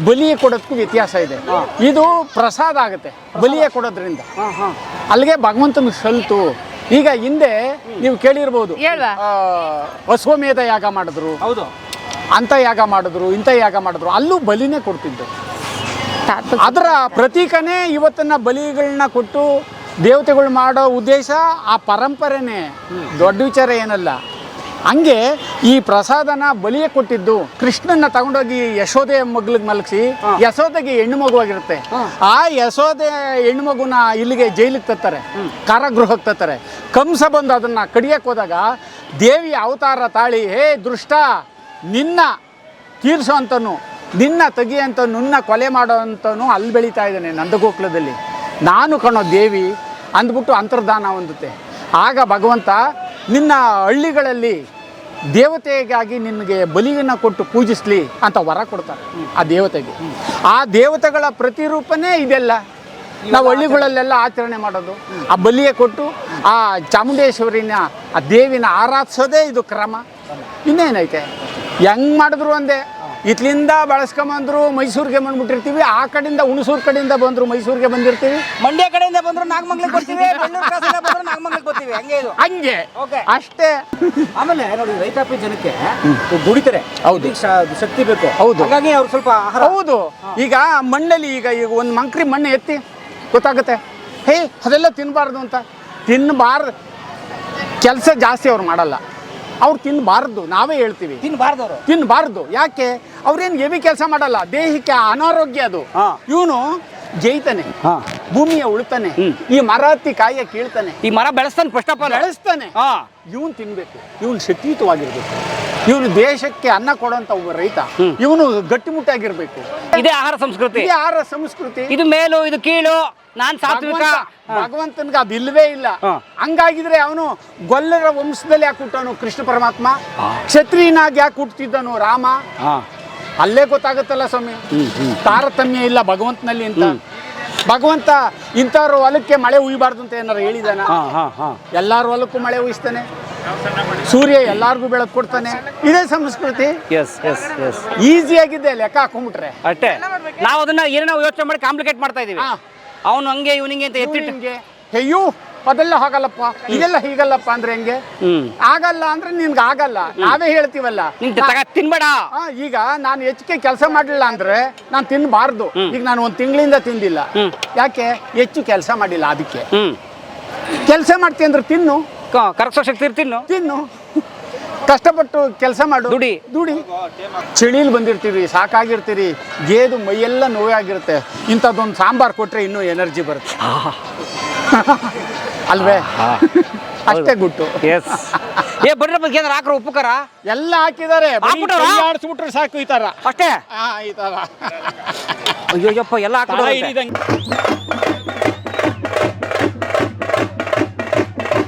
ಬಲಿಯ ಕೊಡೋದಕ್ಕೂ ವ್ಯತ್ಯಾಸ ಇದೆ. ಇದು ಪ್ರಸಾದ ಆಗುತ್ತೆ ಬಲಿಯೇ ಕೊಡೋದ್ರಿಂದ. ಅಲ್ಲಿಗೆ ಭಗವಂತನ ಸಲ್ತು. ಈಗ ಹಿಂದೆ ನೀವು ಕೇಳಿರ್ಬೋದು ಅಶ್ವಮೇಧ ಯಾಗ ಮಾಡಿದ್ರು. ಹೌದು. ಅಂತ ಯಾಗ ಮಾಡಿದ್ರು ಇಂಥ ಯಾಗ ಮಾಡಿದ್ರು ಅಲ್ಲೂ ಬಲಿನೇ ಕೊಡ್ತಿದ್ದರು ಅದರ ಪ್ರತೀಕನೇ ಇವತ್ತನ್ನ ಬಲಿಗಳನ್ನ ಕೊಟ್ಟು ದೇವತೆಗಳು ಮಾಡೋ ಉದ್ದೇಶ ಆ ಪರಂಪರೆನೇ. ದೊಡ್ಡ ವಿಚಾರ ಏನಲ್ಲ. ಹಂಗೆ ಈ ಪ್ರಸಾದನ ಬಲಿಯೇ ಕೊಟ್ಟಿದ್ದು ಕೃಷ್ಣನ ತಗೊಂಡೋಗಿ ಯಶೋದೆ ಮಗ್ಲಿಗೆ ಮಲಗಿಸಿ ಯಶೋದೆಗೆ ಹೆಣ್ಣು ಮಗುವಾಗಿರುತ್ತೆ ಆ ಯಶೋದೆ ಹೆಣ್ಣು ಮಗುನ ಇಲ್ಲಿಗೆ ಜೈಲಿಗೆ ತತ್ತಾರೆ ಕಾರಾಗೃಹಕ್ಕೆ ತತ್ತಾರೆ ಕಂಸ ಬಂದು ಅದನ್ನ ಕಡಿಯಕ್ಕೆ ಹೋದಾಗ ದೇವಿ ಅವತಾರ ತಾಳಿ ಹೇ ದೃಷ್ಟ ನಿನ್ನ ತೀರ್ಸೋ ಅಂತನು ನಿನ್ನ ತೆಗಿಯಂತ ನಿನ್ನ ಕೊಲೆ ಮಾಡೋ ಅಂತನು ಅಲ್ಲಿ ಬೆಳೀತಾ ಇದ್ದಾನೆ ನಂದಗೋಕುಲದಲ್ಲಿ. ನಾನು ಕಣೋ ದೇವಿ ಅಂದ್ಬಿಟ್ಟು ಅಂತರ್ಧಾನ ಹೊಂದುತ್ತೆ. ಆಗ ಭಗವಂತ ನಿನ್ನ ಹಳ್ಳಿಗಳಲ್ಲಿ ದೇವತೆಗಾಗಿ ನಿನಗೆ ಬಲಿಯನ್ನು ಕೊಟ್ಟು ಪೂಜಿಸಲಿ ಅಂತ ವರ ಕೊಡ್ತಾರೆ ಆ ದೇವತೆಗೆ. ಆ ದೇವತೆಗಳ ಪ್ರತಿರೂಪನೇ ಇದೆಲ್ಲ. ನಾವು ಹಳ್ಳಿಗಳಲ್ಲೆಲ್ಲ ಆಚರಣೆ ಮಾಡೋದು. ಆ ಬಲಿಯ ಕೊಟ್ಟು ಆ ಚಾಮುಂಡೇಶ್ವರಿನ, ಆ ದೇವಿನ ಆರಾಧಿಸೋದೇ ಇದು ಕ್ರಮ. ಇನ್ನೇನೈತೆ? ಹೆಂಗ್ ಮಾಡಿದ್ರು ಅಂದೆ? ಇತ್ಲಿಂದ ಬಳಸ್ಕೊಂಬಂದ್ರು ಮೈಸೂರಿಗೆ ಬಂದ್ಬಿಟ್ಟಿರ್ತೀವಿ. ಆ ಕಡೆಯಿಂದ ಹುಣಸೂರು ಕಡೆಯಿಂದ ಬಂದ್ರು ಮೈಸೂರಿಗೆ ಬಂದಿರ್ತೀವಿ. ಮಂಡ್ಯ ಕಡೆಯಿಂದ ಬಂದ್ರು ನಾಗಮಂಗ್ಲಕ್ಕೆ ಬರ್ತೀವಿ ಬಂದ್ರು ನಾಗಮಂಗ್ಲಿಗೆ ಬರ್ತೀವಿ. ಹಂಗೆ ಇದು. ಹಂಗೆ. ಓಕೆ. ಅಷ್ಟೇ. ಆಮೇಲೆ ನೋಡಿ ರೈತಾಪಿ ಜನಕ್ಕೆ ದುಡಿತಾರೆ. ಹೌದು. ಶಕ್ತಿ ಬೇಕು. ಹೌದು. ಹಾಗಾಗಿ ಅವ್ರು ಸ್ವಲ್ಪ ಹೌದು. ಈಗ ಮಣ್ಣಲ್ಲಿ ಈಗ ಈಗ ಒಂದು ಮಂಕ್ರಿ ಮಣ್ಣು ಎತ್ತಿ ಗೊತ್ತಾಗುತ್ತೆ? ಹೇ ಅದೆಲ್ಲ ತಿನ್ನಬಾರ್ದು ಅಂತ. ತಿನ್ನಬಾರ್ದು ಕೆಲಸ ಜಾಸ್ತಿ ಅವ್ರು ಮಾಡಲ್ಲ. ಅವ್ರು ತಿನ್ನಬಾರ್ದು ನಾವೇ ಹೇಳ್ತೀವಿ. ತಿನ್ಬಾರ್ದವ್ರು. ತಿನ್ನಬಾರ್ದು ಯಾಕೆ? ಅವ್ರೇನು ಎವಿ ಕೆಲಸ ಮಾಡಲ್ಲ. ದೇಹಕ್ಕೆ ಅನಾರೋಗ್ಯ ಅದು. ಇವನು ಜೈತಾನೆ ಹಾ. ಭೂಮಿಯ ಉಳ್ತಾನೆ ಈ ಮರ ಹತ್ತಿ ಕಾಯಿಯ ಕೀಳ್ತಾನೆ. ಈ ಮರ ಬೆಳೆಸ್ತಾನೆ ಫಸ್ಟ್ ಆಫ್ ಆಲ್ ಬೆಳೆಸ್ತಾನೆ. ಹಾ. ಇವನು ತಿನ್ಬೇಕು ಇವನು ಶಕ್ತಿಯುತವಾಗಿರ್ಬೇಕು. ಇವನು ದೇಶಕ್ಕೆ ಅನ್ನ ಕೊಡುವಂತ ಒಬ್ಬ ರೈತ ಇವನು ಗಟ್ಟಿಮುಟ್ಟಾಗಿರ್ಬೇಕು. ಇದೇ ಆಹಾರ ಸಂಸ್ಕೃತಿ. ಇದೇ ಆಹಾರ ಸಂಸ್ಕೃತಿ. ಇದು ಮೇಲು ಇದು ಕೀಳು ನಾನ್ ಸಾತ್ವಿಕ. ಭಗವಂತನ್ಗ ಅದಿಲ್ವೇ ಇಲ್ಲ. ಹಂಗಾಗಿದ್ರೆ ಅವನು ಗೊಲ್ಲರ ವಂಶದಲ್ಲಿ ಯಾಕೆ ಹುಟ್ಟವನು? ಕೃಷ್ಣ ಪರಮಾತ್ಮ? ಕ್ಷತ್ರಿಯನಾಗಿ ಯಾಕೆ ಹುಟ್ಟುತ್ತಿದ್ದನು ರಾಮ? ಅಲ್ಲೇ ಗೊತ್ತಾಗುತ್ತಲ್ಲ ಸ್ವಾಮಿ? ತಾರತಮ್ಯ ಇಲ್ಲ ಭಗವಂತನಲ್ಲಿ ಅಂತ. ಭಗವಂತ ಇಂಥವ್ರ ಹೊಲಕ್ಕೆ ಮಳೆ ಉಯ್ಬಾರ್ದು ಅಂತ ಏನಾರು ಹೇಳಿದಾನ? ಎಲ್ಲಾರು ಹಾ ಹಾ. ಎಲ್ಲಾರ ಹೊಲಕ್ಕೂ ಮಳೆ ಉಯಿಸ್ತಾನೆ. ಸೂರ್ಯ ಎಲ್ಲಾರ್ಗೂ ಬೆಳಕು ಕೊಡ್ತಾನೆ. ಇದೇ ಸಂಸ್ಕೃತಿ? ಎಸ್ ಎಸ್ ಎಸ್ ಈಸಿಯಾಗಿದೆ ಲೆಕ್ಕ ಹಾಕೊಂಡ್ಬಿಟ್ರೆ. ಅಷ್ಟೇ. ನಾವು ಅದನ್ನ ಏನೋ ಯೋಚನೆ ಮಾಡಿ ಕಾಂಪ್ಲಿಕೇಟ್ ಮಾಡ್ತಾ ಇದೀವಿ. ಅವನು ಹಂಗೆ ಇವನಿಗೆ ಅಂತ ಎತ್ತಿಟ್ಟು ಅಯ್ಯೋ ಅದೆಲ್ಲ ಹಾಗಲ್ಲಪ್ಪ. ಇದೆಲ್ಲ ಹೀಗಲ್ಲಪ್ಪ ಅಂದ್ರೆ ಹೆಂಗೆ? ಆಗಲ್ಲ ಅಂದ್ರೆ ನಿನ್ಗೆ ಆಗಲ್ಲ. ನಾವೇ ಹೇಳ್ತೀವಲ್ಲ. ತಿನ್ಬೇಡ. ಈಗ ನಾನು ಹೆಚ್ಚಿಗೆ ಕೆಲಸ ಮಾಡಲಿಲ್ಲ ಅಂದ್ರೆ ನಾನು ತಿನ್ಬಾರ್ದು. ಈಗ ನಾನು ಒಂದು ತಿಂಗಳಿಂದ ತಿಂದಿಲ್ಲ. ಯಾಕೆ? ಹೆಚ್ಚು ಕೆಲಸ ಮಾಡಿಲ್ಲ ಅದಕ್ಕೆ. ಕೆಲಸ ಮಾಡ್ತೀನಿ ಅಂದ್ರೆ ತಿನ್ನು. ಶಕ್ತಿ ತಿನ್ನು. ತಿನ್ನು. ಕಷ್ಟಪಟ್ಟು ಕೆಲಸ ಮಾಡು. ದುಡಿ. ದುಡಿ. ಚಳಿಲಿ ಬಂದಿರ್ತೀವಿ ಸಾಕಾಗಿರ್ತೀರಿ. ಗೇದು ಮೈಯೆಲ್ಲ ನೋವಾಗಿರುತ್ತೆ ಇಂಥದ್ದೊಂದು ಸಾಂಬಾರು ಕೊಟ್ಟರೆ ಇನ್ನೂ ಎನರ್ಜಿ ಬರುತ್ತೆ. (laughs) ಅಲ್ವೇ? (laughs) ಅಷ್ಟೇ ಗುಟ್ಟು. ಎಸ್ ಏ ಬಡ್ರ ಬಗ್ಗೆ ಏನಾರ ಹಾಕ್ರ ಉಪ್ಪುಕರ? ಎಲ್ಲ ಹಾಕಿದ್ದಾರೆ. ಹಾಕ್ಬಿಟ್ಟವ್ರಾ? ಆಡಿಸ್ಬಿಟ್ರೆ ಸಾಕು ಈ ತರ. ಅಷ್ಟೇ? ಹಾ ಈ ತರ. ಅಯ್ಯೋಯ್ಯಪ್ಪ ಎಲ್ಲ ಹಾಕ್ಬಿಟ್ಟು